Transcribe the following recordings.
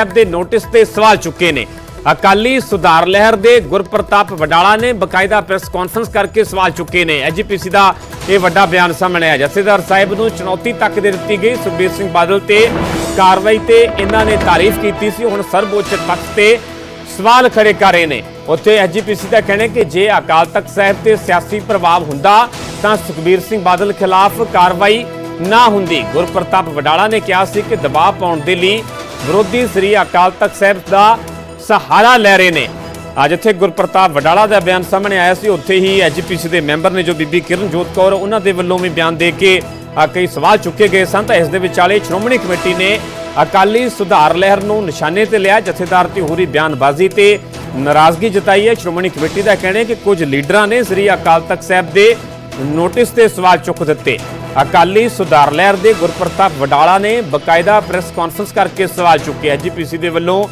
ਸਾਹਿਬ ਦੇ ਨੋਟਿਸ ਤੇ ਸਵਾਲ ਚੁੱਕੇ ਨੇ। ਅਕਾਲੀ ਸੁਧਾਰ ਲਹਿਰ ਦੇ ਗੁਰਪ੍ਰਤਾਪ ਵਡਾਲਾ ਨੇ ਬਕਾਇਦਾ ਪ੍ਰੈਸ ਕਾਨਫਰੰਸ ਕਰਕੇ ਸਵਾਲ ਚੁੱਕੇ ਨੇ। ਐਜੀਪੀਸੀ ਦਾ ਇਹ ਵੱਡਾ ਬਿਆਨ ਸਾਹਮਣੇ ਆਇਆ। ਜਥੇਦਾਰ ਸਾਹਿਬ ਨੂੰ ਚੁਣੌਤੀ ਤੱਕ ਦੇ ਦਿੱਤੀ ਗਈ। ਸੁਖਬੀਰ ਸਿੰਘ ਬਾਦਲ ਤੇ ਕਾਰਵਾਈ ਤੇ ਇਹਨਾਂ ਨੇ ਤਾਰੀਫ ਕੀਤੀ ਸੀ। ਹੁਣ ਸਰਵਉੱਚ ਤਖਤ ਤੇ ਸਵਾਲ ਖੜੇ ਕਰ ਰਹੇ ਨੇ। ਉੱਥੇ ਐਜੀਪੀਸੀ ਦਾ ਕਹਿਣਾ ਕਿ ਜੇ ਅਕਾਲ ਤਖਤ ਸਾਹਿਬ ਤੇ ਸਿਆਸੀ ਪ੍ਰਭਾਵ ਹੁੰਦਾ, ਤਾਂ ਸੁਖਬੀਰ ਸਿੰਘ ਬਾਦਲ ਖਿਲਾਫ ਕਾਰਵਾਈ ਨਾ ਹੁੰਦੀ। ਗੁਰਪ੍ਰਤਾਪ ਵਡਾਲਾ ਨੇ ਕਿਹਾ ਸੀ ਕਿ ਦਬਾਅ ਪਾਉਣ ਦੇ ਲਈ ਵਿਰੋਧੀ ਸ੍ਰੀ ਅਕਾਲ ਤਖਤ ਸਾਹਿਬ ਦਾ ਸਹਾਰਾ ਲੈ ਰਹੇ ਨੇ। ਅੱਜ ਇੱਥੇ ਗੁਰਪ੍ਰਤਾਪ ਵਡਾਲਾ ਦਾ ਬਿਆਨ ਸਾਹਮਣੇ ਆਇਆ ਸੀ। ਉੱਥੇ ਹੀ ਐਜੀਪੀਸੀ ਦੇ ਮੈਂਬਰ ਨੇ ਜੋ ਬੀਬੀ ਕਿਰਨਜੋਤ ਕੌਰ, ਉਹਨਾਂ ਦੇ ਵੱਲੋਂ ਵੀ ਬਿਆਨ ਦੇ ਕੇ ਕਈ ਸਵਾਲ ਚੁੱਕੇ ਗਏ ਸਨ। ਤਾਂ ਇਸ ਦੇ ਵਿਚਾਲੇ ਸ਼੍ਰੋਮਣੀ ਕਮੇਟੀ ਨੇ ਅਕਾਲੀ ਸੁਧਾਰ ਲਹਿਰ ਨੂੰ ਨਿਸ਼ਾਨੇ ਤੇ ਲਿਆ। ਜਥੇਦਾਰ ਤੇ ਹੋਰੀ ਬਿਆਨਬਾਜ਼ੀ ਤੇ ਨਾਰਾਜ਼ਗੀ ਜਤਾਈ ਹੈ। ਸ਼੍ਰੋਮਣੀ ਕਮੇਟੀ ਦਾ ਕਹਿਣਾ ਹੈ ਕਿ ਕੁਝ ਲੀਡਰਾਂ ਨੇ ਸ੍ਰੀ ਅਕਾਲ ਤਖਤ ਸਾਹਿਬ ਦੇ ਨੋਟਿਸ ਤੇ ਸਵਾਲ ਚੁੱਕ ਦਿੱਤੇ। ਅਕਾਲੀ ਸੁਧਾਰ ਲਹਿਰ ਦੇ ਗੁਰਪ੍ਰਤਾਪ ਵਡਾਲਾ ਨੇ ਬਕਾਇਦਾ ਪ੍ਰੈਸ ਕਾਨਫਰੰਸ ਕਰਕੇ ਸਵਾਲ ਚੁੱਕੇ ਐਜੀਪੀਸੀ ਦੇ ਵੱਲੋਂ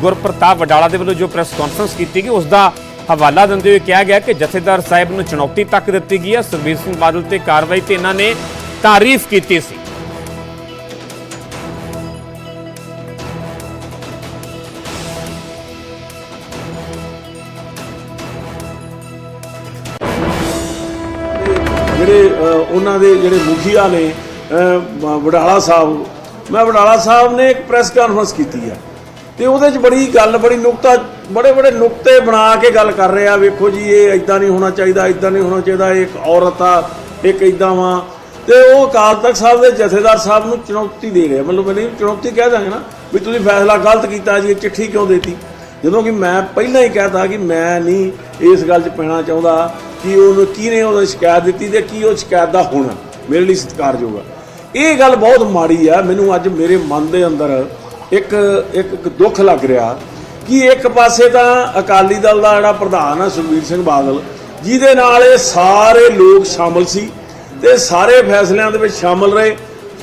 ਗੁਰਪ੍ਰਤਾਪ ਵਡਾਲਾ ਦੇ ਵੱਲੋਂ ਜੋ ਪ੍ਰੈਸ ਕਾਨਫਰੰਸ ਕੀਤੀ ਗਈ, ਉਸ ਦਾ ਹਵਾਲਾ ਦਿੰਦੇ ਹੋਏ ਕਿਹਾ ਗਿਆ ਕਿ ਜਥੇਦਾਰ ਸਾਹਿਬ ਨੂੰ ਚੁਣੌਤੀ ਤੱਕ ਦਿੱਤੀ ਗਈ ਹੈ। ਸੁਖਬੀਰ ਸਿੰਘ ਬਾਦਲ ਤੇ ਕਾਰਵਾਈ ਤੇ ਇਹਨਾਂ ਨੇ ਤਾਰੀਫ ਕੀਤੀ ਸੀ। ਜਿਹੜੇ ਉਹਨਾਂ ਦੇ ਜਿਹੜੇ ਮੁਖੀਆ ਨੇ ਅ, ਵਡਾਲਾ ਸਾਹਿਬ। ਮੈਂ ਵਡਾਲਾ ਸਾਹਿਬ ਨੇ ਇੱਕ ਪ੍ਰੈਸ ਕਾਨਫਰੰਸ ਕੀਤੀ ਆ। ਤੇ ਉਹਦੇ 'ਚ ਬੜੀ ਗੱਲ ਬੜੀ ਨੁਕਤਾ ਬੜੇ ਬੜੇ ਨੁਕਤੇ ਬਣਾ ਕੇ ਗੱਲ ਕਰ ਰਿਹਾ ਵੇਖੋ ਜੀ ਇਹ ਇਦਾਂ ਨਹੀਂ ਹੋਣਾ ਚਾਹੀਦਾ ਇਦਾਂ ਨਹੀਂ ਹੋਣਾ ਚਾਹੀਦਾ ਇਹ ਇੱਕ ਔਰਤ ਆ ਇੱਕ ਇਦਾਂ ਵਾ। ਤੇ ਉਹ ਅਕਾਲ ਤਖਤ ਸਾਹਿਬ ਦੇ ਜਥੇਦਾਰ ਸਾਹਿਬ ਨੂੰ ਚੁਣੌਤੀ ਦੇ ਰਿਹਾ ਮਤਲਬ ਮੈਨੂੰ ਚੁਣੌਤੀ ਕਹਿ ਦਾਂਗੇ ਨਾ ਵੀ ਤੁਸੀਂ ਫੈਸਲਾ ਗਲਤ ਕੀਤਾ ਜੀ ਇਹ ਚਿੱਠੀ ਕਿਉਂ ਦੇਤੀ? ਜਦੋਂ ਕਿ ਮੈਂ ਪਹਿਲਾਂ ਹੀ ਕਹਿਤਾ ਕਿ ਮੈਂ ਨਹੀਂ ਇਸ ਗੱਲ 'ਚ ਪੈਣਾ ਚਾਹੁੰਦਾ ਕਿ ਉਹਨੂੰ ਕਿਹਨੇ ਉਹਦਾ ਸ਼ਿਕਾਇਤ ਦਿੱਤੀ ਤੇ ਕੀ ਉਹ ਸ਼ਿਕਾਇਤ ਦਾ ਹੋਣਾ ਮੇਰੇ ਲਈ ਸਤਿਕਾਰਯੋਗ ਆ। ਇਹ ਗੱਲ ਬਹੁਤ ਮਾੜੀ ਆ। ਮੈਨੂੰ ਅੱਜ ਮੇਰੇ ਮਨ ਦੇ ਅੰਦਰ ਇੱਕ ਇੱਕ ਇੱਕ ਦੁੱਖ ਲੱਗ ਰਿਹਾ ਕਿ ਇੱਕ ਪਾਸੇ ਤਾਂ ਅਕਾਲੀ ਦਲ ਦਾ ਜਿਹੜਾ ਪ੍ਰਧਾਨ ਆ ਸੁਖਬੀਰ ਸਿੰਘ ਬਾਦਲ, ਜਿਹਦੇ ਨਾਲ ਇਹ ਸਾਰੇ ਲੋਕ ਸ਼ਾਮਲ ਸੀ ਤੇ ਸਾਰੇ ਫੈਸਲਿਆਂ ਦੇ ਵਿੱਚ ਸ਼ਾਮਲ ਰਹੇ।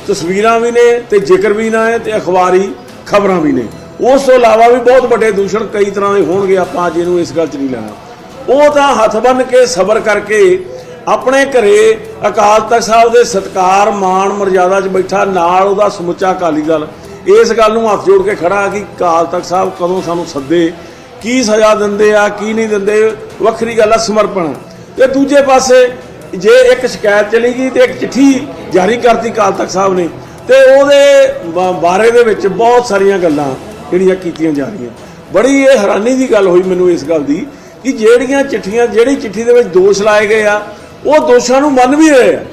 ਤਸਵੀਰਾਂ ਵੀ ਨੇ ਤੇ ਜ਼ਿਕਰ ਵੀ ਨਾ ਹੈ ਤੇ ਅਖਬਾਰੀ ਖਬਰਾਂ ਵੀ ਨੇ। ਉਸ ਤੋਂ ਇਲਾਵਾ ਵੀ ਬਹੁਤ ਵੱਡੇ ਦੂਸ਼ਣ ਕਈ ਤਰ੍ਹਾਂ ਦੇ ਹੋਣਗੇ, ਆਪਾਂ ਅੱਜ ਇਹਨੂੰ ਇਸ ਗੱਲ 'ਚ ਨਹੀਂ ਲੈਣਾ। ਉਹ ਤਾਂ ਹੱਥ ਬੰਨ ਕੇ ਸਬਰ ਕਰਕੇ ਆਪਣੇ ਘਰੇ ਅਕਾਲ ਤਖਤ ਸਾਹਿਬ ਦੇ ਸਤਕਾਰ ਮਾਣ ਮਰਜ਼ਾਦਾ 'ਚ ਬੈਠਾ, ਨਾਲ ਉਹਦਾ ਸਮੁੱਚਾ ਅਕਾਲੀ ਦਲ। ਇਸ ਗੱਲ ਨੂੰ ਹੱਥ ਜੋੜ ਕੇ ਖੜਾ ਕਿ ਅਕਾਲ ਤਖਤ ਸਾਹਿਬ ਕਦੋਂ ਸਾਨੂੰ ਸੱਦੇ, ਕੀ ਸਜ਼ਾ ਦਿੰਦੇ ਆ, ਕੀ ਨਹੀਂ ਦਿੰਦੇ, ਵੱਖਰੀ ਗੱਲ ਆ, ਸਮਰਪਣ। ਤੇ ਦੂਜੇ ਪਾਸੇ ਜੇ ਇੱਕ ਸ਼ਿਕਾਇਤ ਚਲੀ ਗਈ ਤੇ ਇੱਕ ਚਿੱਠੀ ਜਾਰੀ ਕਰਤੀ ਅਕਾਲ ਤਖਤ ਸਾਹਿਬ ਨੇ, ਤੇ ਉਹਦੇ ਬ- ਬਾਰੇ ਦੇ ਵਿੱਚ ਬਹੁਤ ਸਾਰੀਆਂ ਗੱਲਾਂ। ਜਿਹੜੀਆਂ ਕੀਤੀਆਂ ਜਾ ਰਹੀਆਂ। ਬੜੀ ਇਹ ਹੈਰਾਨੀ ਦੀ ਗੱਲ ਹੋਈ ਮੈਨੂੰ ਇਸ ਗੱਲ ਦੀ ਕਿ ਜਿਹੜੀਆਂ ਚਿੱਠੀਆਂ, ਜਿਹੜੀ ਚਿੱਠੀ ਦੇ ਵਿੱਚ ਦੋਸ਼ ਲਾਏ ਗਏ ਆ, ਉਹ ਦੋਸ਼ਾਂ ਨੂੰ ਮੰਨ ਵੀ ਰਹੇ ਆ।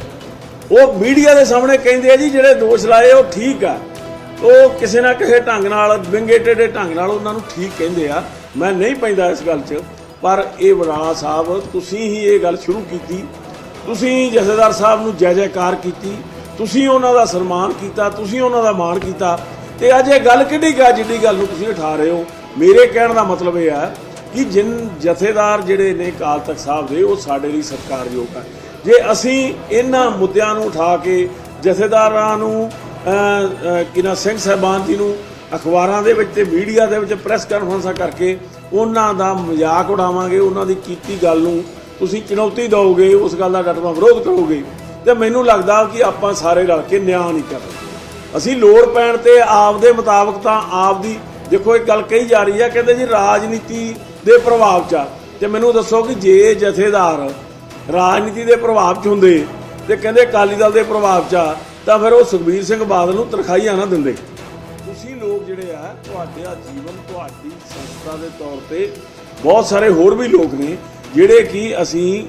ਉਹ ਮੀਡੀਆ ਦੇ ਸਾਹਮਣੇ ਕਹਿੰਦੇ ਆ ਜੀ, ਜਿਹੜੇ ਦੋਸ਼ ਲਾਏ ਉਹ ਠੀਕ ਆ। ਉਹ ਕਿਸੇ ਨਾ ਕਿਸੇ ਢੰਗ ਨਾਲ ਵਿੰਗੇ ਟੇਢੇ ਢੰਗ ਨਾਲ ਉਹਨਾਂ ਨੂੰ ਠੀਕ ਕਹਿੰਦੇ ਆ। ਮੈਂ ਨਹੀਂ ਪੈਂਦਾ ਇਸ ਗੱਲ 'ਚ, ਪਰ ਇਹ ਵਡਾਲਾ ਸਾਹਿਬ, ਤੁਸੀਂ ਹੀ ਇਹ ਗੱਲ ਸ਼ੁਰੂ ਕੀਤੀ। ਤੁਸੀਂ ਜਥੇਦਾਰ ਸਾਹਿਬ ਨੂੰ ਜੈ ਜੈਕਾਰ ਕੀਤੀ। ਤੁਸੀਂ ਉਹਨਾਂ ਦਾ ਸਨਮਾਨ ਕੀਤਾ, ਤੁਸੀਂ ਉਹਨਾਂ ਦਾ ਮਾਣ ਕੀਤਾ। ਤੇ ਅੱਜ ਇਹ ਗੱਲ ਕਿੱਡੀ ਕਾ ਜਿੱਡੀ ਗੱਲ ਨੂੰ ਤੁਸੀਂ ਉਠਾ ਰਹੇ ਹੋ? ਮੇਰੇ ਕਹਿਣ ਦਾ ਮਤਲਬ ਇਹ ਹੈ ਕਿ ਜਿਨ ਜਥੇਦਾਰ ਜਿਹੜੇ ਨੇ ਅਕਾਲ ਤਖਤ ਸਾਹਿਬ ਦੇ, ਉਹ ਸਾਡੇ ਲਈ ਸਤਿਕਾਰਯੋਗ ਹੈ ਜੇ ਅਸੀਂ ਇਹਨਾਂ ਮੁੱਦਿਆਂ ਨੂੰ ਉਠਾ ਕੇ ਜਥੇਦਾਰਾਂ ਨੂੰ ਕਿਨਾ ਸਿੰਘ ਸਾਹਿਬਾਨ ਜੀ ਨੂੰ ਅਖਬਾਰਾਂ ਦੇ ਵਿੱਚ ਤੇ ਮੀਡੀਆ ਦੇ ਵਿੱਚ ਪ੍ਰੈਸ ਕਾਨਫਰੰਸਾਂ ਕਰਕੇ ਉਹਨਾਂ ਦਾ ਮਜ਼ਾਕ ਉਡਾਵਾਂਗੇ, ਉਹਨਾਂ ਦੀ ਕੀਤੀ ਗੱਲ ਨੂੰ ਤੁਸੀਂ ਚੁਣੌਤੀ ਦਿਓਗੇ, ਉਸ ਗੱਲ ਦਾ ਡਟਵਾ ਵਿਰੋਧ ਕਰੋਗੇ, ਤੇ ਮੈਨੂੰ ਲੱਗਦਾ ਕਿ ਆਪਾਂ ਸਾਰੇ ਰਲ ਕੇ ਨਿਆਂ ਨਹੀਂ ਕਰ ਰਹੇ। ਅਸੀਂ ਲੋੜ ਪੈਣ ਤੇ ਆਪ ਦੇ ਮੁਤਾਬਕ ਤਾਂ ਆਪ ਦੀ ਦੇਖੋ ਇੱਕ ਗੱਲ ਕਹੀ ਜਾ ਰਹੀ ਹੈ ਕਹਿੰਦੇ ਜੀ ਰਾਜਨੀਤੀ ਦੇ ਪ੍ਰਭਾਵ 'ਚ ਆ। ਤੇ ਮੈਨੂੰ ਦੱਸੋ ਕਿ ਜੇ ਜਥੇਦਾਰ ਰਾਜਨੀਤੀ ਦੇ ਪ੍ਰਭਾਵ 'ਚ ਹੁੰਦੇ ਤੇ ਕਹਿੰਦੇ ਅਕਾਲੀ ਦਲ ਦੇ ਪ੍ਰਭਾਵ 'ਚ ਆ, ਤਾਂ ਫਿਰ ਉਹ ਸੁਖਬੀਰ ਸਿੰਘ ਬਾਦਲ ਨੂੰ ਤਰਖਾਈਆਂ ਨਾ ਦਿੰਦੇ ਤੁਸੀਂ ਲੋਕ ਜਿਹੜੇ ਆ ਤੁਹਾਡਾ ਜੀਵਨ ਤੁਹਾਡੀ ਸੰਸਥਾ ਦੇ ਤੌਰ ਤੇ ਬਹੁਤ ਸਾਰੇ ਹੋਰ ਵੀ ਲੋਕ ਨੇ ਜਿਹੜੇ ਕਿ ਅਸੀਂ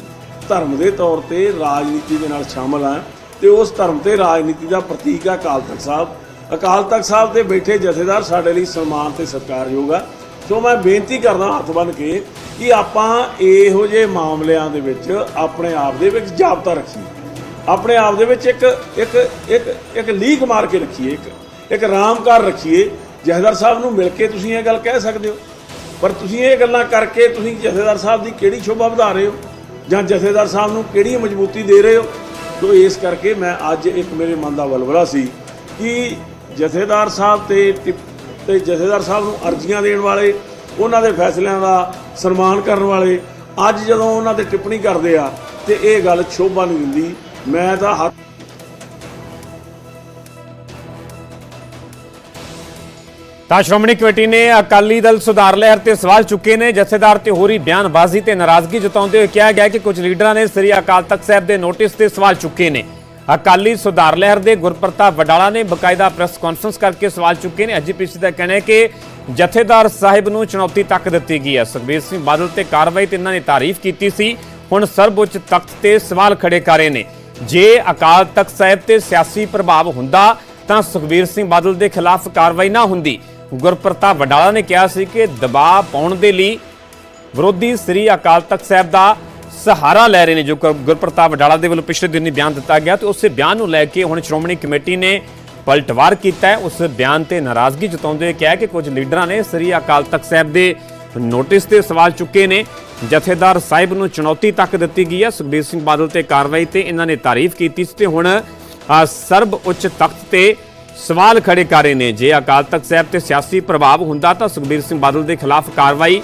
ਧਰਮ ਦੇ ਤੌਰ ਤੇ ਰਾਜਨੀਤੀ ਦੇ ਨਾਲ ਸ਼ਾਮਲ ਆ ਤੇ ਉਸ ਧਰਮ ਤੇ ਰਾਜਨੀਤੀ ਦਾ ਪ੍ਰਤੀਕ ਹੈ ਅਕਾਲ ਤਖਤ ਸਾਹਿਬ। ਅਕਾਲ ਤਖਤ ਸਾਹਿਬ ਤੇ ਬੈਠੇ ਜਥੇਦਾਰ ਸਾਡੇ ਲਈ ਸਨਮਾਨ ਤੇ ਸਤਿਕਾਰਯੋਗ ਆ। ਸੋ ਮੈਂ ਬੇਨਤੀ ਕਰਦਾ ਹੱਥ ਬੰਨ ਕੇ ਕਿ ਆਪਾਂ ਇਹੋ ਜਿਹੇ ਮਾਮਲਿਆਂ ਦੇ ਵਿੱਚ ਆਪਣੇ ਆਪ ਦੇ ਵਿੱਚ ਜਾਬਤਾ ਰੱਖੀਏ। ਆਪਣੇ ਆਪ ਦੇ ਵਿੱਚ ਇੱਕ ਇੱਕ ਇੱਕ ਇੱਕ ਲੀਕ ਮਾਰ ਕੇ ਰੱਖੀਏ ਇੱਕ ਇੱਕ ਰਾਮਕਾਰ ਰੱਖੀਏ। ਜਥੇਦਾਰ ਸਾਹਿਬ ਨੂੰ ਮਿਲ ਕੇ ਤੁਸੀਂ ਇਹ ਗੱਲ ਕਹਿ ਸਕਦੇ ਹੋ। ਪਰ ਤੁਸੀਂ ਇਹ ਗੱਲਾਂ ਕਰਕੇ ਤੁਸੀਂ ਜਥੇਦਾਰ ਸਾਹਿਬ ਦੀ ਕਿਹੜੀ ਸ਼ੋਭਾ ਵਧਾ ਰਹੇ ਹੋ? ਜਾਂ ਜਥੇਦਾਰ ਸਾਹਿਬ ਨੂੰ ਕਿਹੜੀ ਮਜ਼ਬੂਤੀ ਦੇ ਰਹੇ ਹੋ? ਤੋ ਇਸ ਕਰਕੇ ਮੈਂ ਅੱਜ ਇੱਕ ਮੇਰੇ ਮਨ ਦਾ ਵਲਵਲਾ ਸੀ ਕਿ ਜਥੇਦਾਰ ਸਾਹਿਬ ਤੇ ਟਿਪ- ਤੇ ਜਥੇਦਾਰ ਸਾਹਿਬ ਨੂੰ ਅਰਜ਼ੀਆਂ ਦੇਣ ਵਾਲੇ, ਉਹਨਾਂ ਦੇ ਫੈਸਲਿਆਂ ਦਾ ਸਨਮਾਨ ਕਰਨ ਵਾਲੇ, ਅੱਜ ਜਦੋਂ ਉਹਨਾਂ ਤੇ ਟਿੱਪਣੀ ਕਰਦੇ ਆ ਤੇ ਇਹ ਗੱਲ ਸ਼ੋਭਾ ਨਹੀਂ ਦਿੰਦੀ, ਮੈਂ ਤਾਂ ਹੱਥ ਤਾਂ ਸ਼੍ਰੋਮਣੀ ਕਮੇਟੀ ਨੇ ਅਕਾਲੀ ਦਲ ਸੁਧਾਰ ਲਹਿਰ ਤੇ ਸਵਾਲ ਚੁੱਕੇ ਨੇ। ਜਥੇਦਾਰ ਤੇ ਹੋਰੀ ਬਿਆਨਬਾਜ਼ੀ ਤੇ ਨਾਰਾਜ਼ਗੀ ਜਤਾਉਂਦੇ ਹੋਏ ਕਿਹਾ ਗਿਆ ਕਿ ਕੁਝ ਲੀਡਰਾਂ ਨੇ ਸ੍ਰੀ ਅਕਾਲ ਤਖਤ ਸਾਹਿਬ ਦੇ ਨੋਟਿਸ ਤੇ ਸਵਾਲ ਚੁੱਕੇ ਨੇ। ਅਕਾਲੀ ਸੁਧਾਰ ਲਹਿਰ ਦੇ ਗੁਰਪ੍ਰਤਾਪ ਵਡਾਲਾ ਨੇ ਬਕਾਇਦਾ ਪ੍ਰੈਸ ਕਾਨਫਰੰਸ ਕਰਕੇ ਸਵਾਲ ਚੁੱਕੇ ਨੇ। ਐਜੀਪੀਸੀ ਦਾ ਕਹਿਣਾ ਹੈ ਕਿ ਜਥੇਦਾਰ ਸਾਹਿਬ ਨੂੰ ਚੁਣੌਤੀ ਤੱਕ ਦਿੱਤੀ ਗਈ ਹੈ। ਸੁਖਬੀਰ ਸਿੰਘ ਬਾਦਲ ਤੇ ਕਾਰਵਾਈ ਤੇ ਇਹਨਾਂ ਨੇ ਤਾਰੀਫ ਕੀਤੀ ਸੀ। ਹੁਣ ਸਰਵਉੱਚ ਤਖਤ ਤੇ ਸਵਾਲ ਖੜੇ ਕਰ ਰਹੇ ਨੇ। ਜੇ ਅਕਾਲ ਤਖਤ ਸਾਹਿਬ ਤੇ ਸਿਆਸੀ ਪ੍ਰਭਾਵ ਹੁੰਦਾ ਤਾਂ ਸੁਖਬੀਰ ਸਿੰਘ ਬਾਦਲ ਦੇ ਖਿਲਾਫ ਕਾਰਵਾਈ ਨਾ ਹੁੰਦੀ। ਗੁਰਪ੍ਰਤਾਪ ਵਡਾਲਾ ਨੇ ਕਿਹਾ ਸੀ ਕਿ ਦਬਾਅ ਪਾਉਣ ਦੇ ਲਈ ਵਿਰੋਧੀ ਸ੍ਰੀ ਅਕਾਲ ਤਖਤ ਸਾਹਿਬ ਦਾ ਸਹਾਰਾ ਲੈ ਰਹੇ ਨੇ, ਜੋ ਗੁਰਪ੍ਰਤਾਪ ਵਡਾਲਾ ਦੇ ਵੱਲੋਂ ਪਿਛਲੇ ਦਿਨੀ ਬਿਆਨ ਦਿੱਤਾ ਗਿਆ ਤੇ ਉਸੇ ਬਿਆਨ ਨੂੰ ਲੈ ਕੇ ਹੁਣ ਸ਼੍ਰੋਮਣੀ ਕਮੇਟੀ ਨੇ ਪਲਟਵਾਰ ਕੀਤਾ ਹੈ। ਉਸ ਬਿਆਨ ਤੇ ਨਾਰਾਜ਼ਗੀ ਜਤਾਉਂਦੇ ਹੋਏ ਕਿਹਾ ਕਿ ਕੁਝ ਲੀਡਰਾਂ ਨੇ ਸ੍ਰੀ ਅਕਾਲ ਤਖਤ ਸਾਹਿਬ ਦੇ ਨੋਟਿਸ ਤੇ ਸਵਾਲ ਚੁੱਕੇ ਨੇ। ਜਥੇਦਾਰ ਸਾਹਿਬ ਨੂੰ ਚੁਣੌਤੀ ਤੱਕ ਦਿੱਤੀ ਗਈ ਹੈ। ਸੁਖਬੀਰ ਸਿੰਘ ਬਾਦਲ ਤੇ ਕਾਰਵਾਈ ਤੇ ਇਹਨਾਂ ਨੇ ਤਾਰੀਫ ਕੀਤੀ ਸੀ ਤੇ ਹੁਣ ਸਰਬ ਉੱਚ ਤਖਤ ਤੇ ਸਵਾਲ ਖੜੇ ਕਰ ਰਹੇ ਨੇ। ਜੇ ਅਕਾਲ ਤਖਤ ਸਾਹਿਬ ਤੇ ਸਿਆਸੀ ਪ੍ਰਭਾਵ ਹੁੰਦਾ ਤਾਂ ਸੁਖਬੀਰ ਸਿੰਘ ਬਾਦਲ ਦੇ ਖਿਲਾਫ ਕਾਰਵਾਈ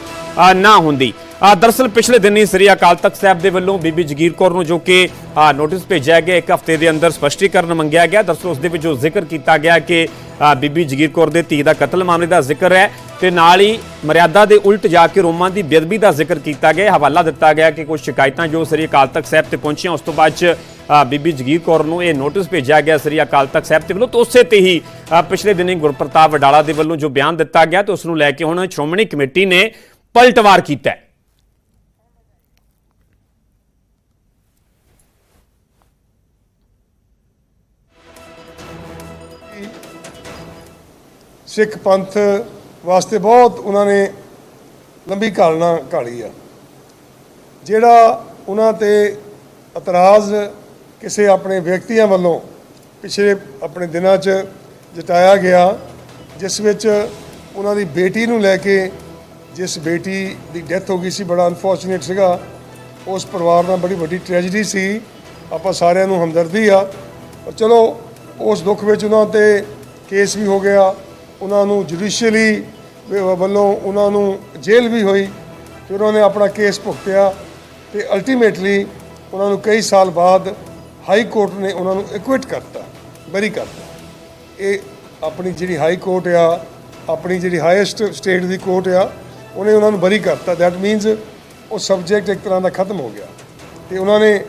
ਨਾ ਹੁੰਦੀ। ਅ, ਦਰਅਸਲ ਪਿਛਲੇ ਹੀ ਸ੍ਰੀ ਅਕਾਲ ਤਖਤ ਸਾਹਿਬ ਦੇ ਵੱਲੋਂ ਬੀਬੀ ਜਗੀਰ ਕੌਰ ਨੂੰ ਜੋ ਕਿ ਨੋਟਿਸ ਭੇਜਿਆ ਗਿਆ ਇੱਕ ਹਫ਼ਤੇ ਦੇ ਅੰਦਰ ਸਪਸ਼ਟੀਕਰਨ ਮੰਗਿਆ ਗਿਆ। ਦਰਅਸਲ ਉਸ ਦੇ ਵਿੱਚ ਜੋ ਜ਼ਿਕਰ ਕੀਤਾ ਗਿਆ ਕਿ ਬੀਬੀ ਜਗੀਰ ਕੌਰ ਦੇ ਧੀ ਦਾ ਕਤਲ ਮਾਮਲੇ ਦਾ ਜ਼ਿਕਰ ਹੈ ਤੇ ਨਾਲ ਹੀ ਮਰਿਆਦਾ ਦੇ ਉਲਟ ਜਾ ਕੇ ਰੋਮਾਂ ਦੀ ਬੇਅਦਬੀ ਦਾ ਜ਼ਿਕਰ ਕੀਤਾ ਗਿਆ। ਹਵਾਲਾ ਦਿੱਤਾ ਗਿਆ ਕਿ ਕੁਝ ਸ਼ਿਕਾਇਤਾਂ ਜੋ ਸ੍ਰੀ ਅਕਾਲ ਤਖਤ ਸਾਹਿਬ ਤੇ ਪਹੁੰਚੀਆਂ ਉਸ ਤੋਂ ਬਾਅਦ 'ਚ ਬੀਬੀ ਜਗੀਰ ਕੌਰ ਨੂੰ ਇਹ ਨੋਟਿਸ ਭੇਜਿਆ ਗਿਆ ਸ੍ਰੀ ਅਕਾਲ ਤਖਤ ਸਾਹਿਬ ਦੇ ਵੱਲੋਂ, ਤੇ ਉਸੇ ਤੇ ਹੀ ਪਿਛਲੇ ਦਿਨੀ ਗੁਰਪ੍ਰਤਾਪ ਵਡਾਲਾ ਦੇ ਵੱਲੋਂ ਜੋ ਬਿਆਨ ਦਿੱਤਾ ਗਿਆ, ਤੇ ਉਸ ਨੂੰ ਲੈ ਕੇ ਹੁਣ ਸ਼੍ਰੋਮਣੀ ਕਮੇਟੀ ਨੇ ਪਲਟਵਾਰ ਕੀਤਾ ਹੈ। ਸਿੱਖ ਪੰਥ ਵਾਸਤੇ ਬਹੁਤ ਉਹਨਾਂ ਨੇ ਲੰਬੀ ਘਾਲਣਾ ਘਾਲੀ ਆ। ਜਿਹੜਾ ਉਹਨਾਂ ਤੇ ਇਤਰਾਜ਼ ਕਿਸੇ ਆਪਣੇ ਵਿਅਕਤੀਆਂ ਵੱਲੋਂ ਪਿਛਲੇ ਆਪਣੇ ਦਿਨਾਂ 'ਚ ਜਟਾਇਆ ਗਿਆ, ਜਿਸ ਵਿੱਚ ਉਹਨਾਂ ਦੀ ਬੇਟੀ ਨੂੰ ਲੈ ਕੇ ਜਿਸ ਬੇਟੀ ਦੀ ਡੈਥ ਹੋ ਗਈ ਸੀ, ਬੜਾ ਅਨਫੋਰਚੂਨੇਟ ਸੀਗਾ। ਉਸ ਪਰਿਵਾਰ ਨਾਲ ਬੜੀ ਵੱਡੀ ਟ੍ਰੈਜੇਡੀ ਸੀ। ਆਪਾਂ ਸਾਰਿਆਂ ਨੂੰ ਹਮਦਰਦੀ ਆ। ਪਰ ਚਲੋ, ਉਸ ਦੁੱਖ ਵਿੱਚ ਉਹਨਾਂ ਤੇ ਕੇਸ ਵੀ ਹੋ ਗਿਆ। ਉਹਨਾਂ ਨੂੰ ਜੁਡੀਸ਼ੀਅਲੀ ਵੱਲੋਂ ਉਹਨਾਂ ਨੂੰ ਜੇਲ੍ਹ ਵੀ ਹੋਈ। ਫਿਰ ਉਹਨਾਂ ਨੇ ਆਪਣਾ ਕੇਸ ਭੁਗਤਿਆ ਤੇ ਅਲਟੀਮੇਟਲੀ ਉਹਨਾਂ ਨੂੰ ਕਈ ਸਾਲ ਬਾਅਦ ਹਾਈ ਕੋਰਟ ਨੇ ਉਹਨਾਂ ਨੂੰ ਇਕੁਇਟ ਕਰਤਾ ਬਰੀ ਕਰਤਾ। ਇਹ ਆਪਣੀ ਜਿਹੜੀ ਹਾਈ ਕੋਰਟ ਆ, ਆਪਣੀ ਜਿਹੜੀ ਹਾਈਐਸਟ ਸਟੇਟ ਦੀ ਕੋਰਟ ਆ, ਉਹਨੇ ਉਹਨਾਂ ਨੂੰ ਬਰੀ ਕਰਤਾ। ਦੈਟ ਮੀਨਸ ਉਹ ਸਬਜੈਕਟ ਇੱਕ ਤਰ੍ਹਾਂ ਦਾ ਖਤਮ ਹੋ ਗਿਆ। ਤੇ ਉਹਨਾਂ ਨੇ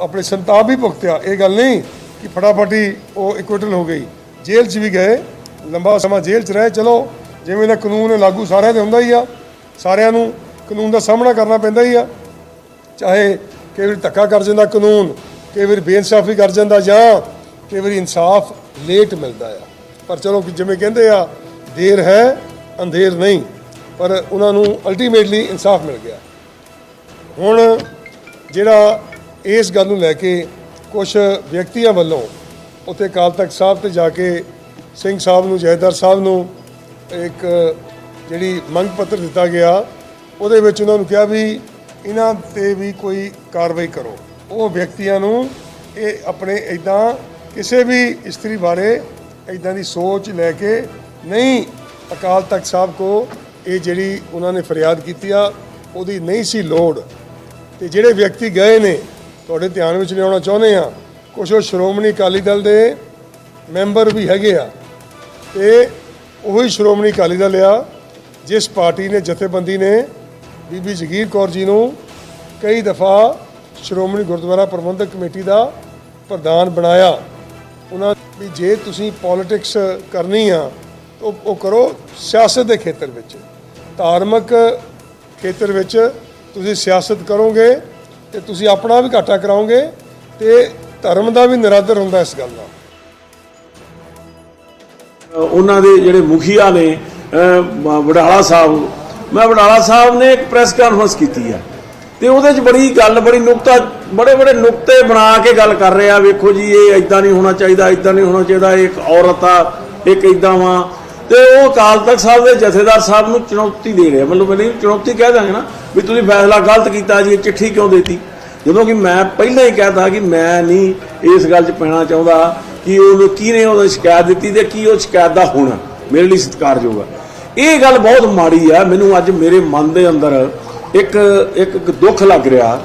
ਆਪਣੇ ਸੰਤਾਪ ਵੀ ਭੁਗਤਿਆ। ਇਹ ਗੱਲ ਨਹੀਂ ਕਿ ਫਟਾਫਟੀ ਉਹ ਇਕੁਇਟਲ ਹੋ ਗਈ। ਜੇਲ੍ਹ 'ਚ ਵੀ ਗਏ, ਲੰਬਾ ਸਮਾਂ ਜੇਲ੍ਹ 'ਚ ਰਹੇ, ਚਲੋ, ਜਿਵੇਂ ਦਾ ਕਾਨੂੰਨ ਲਾਗੂ ਸਾਰਿਆਂ ਤੇ ਹੁੰਦਾ ਹੀ ਆ, ਸਾਰਿਆਂ ਨੂੰ ਕਾਨੂੰਨ ਦਾ ਸਾਹਮਣਾ ਕਰਨਾ ਪੈਂਦਾ ਹੀ ਆ। ਚਾਹੇ ਕਈ ਧੱਕਾ ਕਰ ਜਾਂਦਾ ਕਾਨੂੰਨ ਕਈ ਵਾਰੀ ਬੇਇਨਸਾਫੀ ਕਰ ਜਾਂਦਾ ਜਾਂ ਕਈ ਵਾਰੀ ਇਨਸਾਫ ਲੇਟ ਮਿਲਦਾ ਆ। ਪਰ ਚਲੋ ਜਿਵੇਂ ਕਹਿੰਦੇ ਆ, ਦੇਰ ਹੈ, ਅੰਧੇਰ ਨਹੀਂ, ਪਰ ਉਹਨਾਂ ਨੂੰ ਅਲਟੀਮੇਟਲੀ ਇਨਸਾਫ ਮਿਲ ਗਿਆ। ਹੁਣ ਜਿਹੜਾ ਇਸ ਗੱਲ ਨੂੰ ਲੈ ਕੇ ਕੁਝ ਵਿਅਕਤੀਆਂ ਵੱਲੋਂ ਉੱਥੇ ਅਕਾਲ ਤਖਤ ਸਾਹਿਬ ਤੇ ਜਾ ਕੇ ਸਿੰਘ ਸਾਹਿਬ ਨੂੰ, ਜੈਦਰ ਸਾਹਿਬ ਨੂੰ ਇੱਕ ਜਿਹੜੀ ਮੰਗ ਪੱਤਰ ਦਿੱਤਾ ਗਿਆ, ਉਹਦੇ ਵਿੱਚ ਉਹਨਾਂ ਨੂੰ ਕਿਹਾ ਵੀ ਇਹਨਾਂ ਤੇ ਵੀ ਕੋਈ ਕਾਰਵਾਈ ਕਰੋ। ਉਹ ਵਿਅਕਤੀਆਂ ਨੂੰ ਇਹ ਆਪਣੇ ਇਦਾਂ ਕਿਸੇ ਵੀ ਇਸਤਰੀ ਬਾਰੇ ਇਦਾਂ ਦੀ ਸੋਚ ਲੈ ਕੇ ਨਹੀਂ ਅਕਾਲ ਤਖਤ ਸਾਹਿਬ ਕੋ ਇਹ ਜਿਹੜੀ ਉਹਨਾਂ ਨੇ ਫਰਿਆਦ ਕੀਤੀ ਆ, ਉਹਦੀ ਨਹੀਂ ਸੀ ਲੋੜ। ਤੇ ਜਿਹੜੇ ਵਿਅਕਤੀ ਗਏ ਨੇ, ਤੁਹਾਡੇ ਧਿਆਨ ਵਿੱਚ ਲਿਆਉਣਾ ਚਾਹੁੰਦੇ ਆ ਕੁਝ ਉਹ ਸ਼੍ਰੋਮਣੀ ਅਕਾਲੀ ਦਲ ਦੇ ਮੈਂਬਰ ਵੀ ਹੈਗੇ ਆ। ਤੇ ਉਹੀ ਸ਼੍ਰੋਮਣੀ ਅਕਾਲੀ ਦਲ ਆ, ਜਿਸ ਪਾਰਟੀ ਨੇ ਜਥੇਬੰਦੀ ਨੇ ਬੀਬੀ ਜਗੀਰ ਕੌਰ ਜੀ ਨੂੰ ਕਈ ਦਫਾ ਸ਼੍ਰੋਮਣੀ ਗੁਰਦੁਆਰਾ ਪ੍ਰਬੰਧਕ ਕਮੇਟੀ ਦਾ ਪ੍ਰਧਾਨ ਬਣਾਇਆ। ਉਹਨਾਂ ਵੀ ਜੇ ਤੁਸੀਂ ਪੋਲਿਟਿਕਸ ਕਰਨੀ ਆ, ਤਾਂ ਉਹ ਕਰੋ ਸਿਆਸਤ ਦੇ ਖੇਤਰ ਵਿੱਚ। ਧਾਰਮਿਕ ਖੇਤਰ ਵਿੱਚ ਤੁਸੀਂ ਸਿਆਸਤ ਕਰੋਗੇ ਤੇ ਤੁਸੀਂ ਆਪਣਾ ਵੀ ਘਾਟਾ ਕਰਾਓਗੇ ਤੇ ਧਰਮ ਦਾ ਵੀ ਨਿਰਾਦਰ ਹੁੰਦਾ ਇਸ ਗੱਲ ਦਾ ਉਹਨਾਂ ਦੇ ਜਿਹੜੇ ਮੁਖੀਆ ਨੇ ਵਡਾਲਾ ਸਾਹਿਬ, ਮੈਂ ਵਡਾਲਾ ਸਾਹਿਬ ਨੇ ਇੱਕ ਪ੍ਰੈਸ ਕਾਨਫਰੰਸ ਕੀਤੀ ਆ। ਤੇ ਉਹਦੇ 'ਚ ਬੜੀ ਗੱਲ, ਬੜੀ ਨੁਕਤਾ, ਬੜੇ ਬੜੇ ਨੁਕਤੇ ਬਣਾ ਕੇ ਗੱਲ ਕਰ ਰਿਹਾ ਵੇਖੋ ਜੀ, ਇਹ ਇਦਾਂ ਨਹੀਂ ਹੋਣਾ ਚਾਹੀਦਾ ਇਦਾਂ ਨਹੀਂ ਹੋਣਾ ਚਾਹੀਦਾ, ਇਹ ਇੱਕ ਔਰਤ ਆ, ਇੱਕ ਇਦਾਂ ਵਾ। ਤੇ ਉਹ ਅਕਾਲ ਤਖਤ ਸਾਹਿਬ ਦੇ ਜਥੇਦਾਰ ਸਾਹਿਬ ਨੂੰ ਚੁਣੌਤੀ ਦੇ ਰਿਹਾ ਮਤਲਬ ਮੈਨੂੰ ਚੁਣੌਤੀ ਕਹਿ ਦਾਂਗੇ ਨਾ ਵੀ ਤੁਸੀਂ ਫੈਸਲਾ ਗਲਤ ਕੀਤਾ ਜੀ, ਇਹ ਚਿੱਠੀ ਕਿਉਂ ਦੇਤੀ? ਜਦੋਂ ਕਿ ਮੈਂ ਪਹਿਲਾਂ ਹੀ ਕਹਿਤਾ ਕਿ ਮੈਂ ਨਹੀਂ ਇਸ ਗੱਲ 'ਚ ਪੈਣਾ ਚਾਹੁੰਦਾ ਕਿ ਉਹਨੂੰ ਕਿਹਨੇ ਉਹਦਾ ਸ਼ਿਕਾਇਤ ਦਿੱਤੀ ਤੇ ਕੀ ਉਹ ਸ਼ਿਕਾਇਤ ਦਾ ਹੋਣਾ ਮੇਰੇ ਲਈ ਸਤਿਕਾਰਯੋਗ ਆ। ਇਹ ਗੱਲ ਬਹੁਤ ਮਾੜੀ ਆ। ਮੈਨੂੰ ਅੱਜ ਮੇਰੇ ਮਨ ਦੇ ਅੰਦਰ ਇੱਕ ਇੱਕ ਦੁੱਖ ਲੱਗ ਰਿਹਾ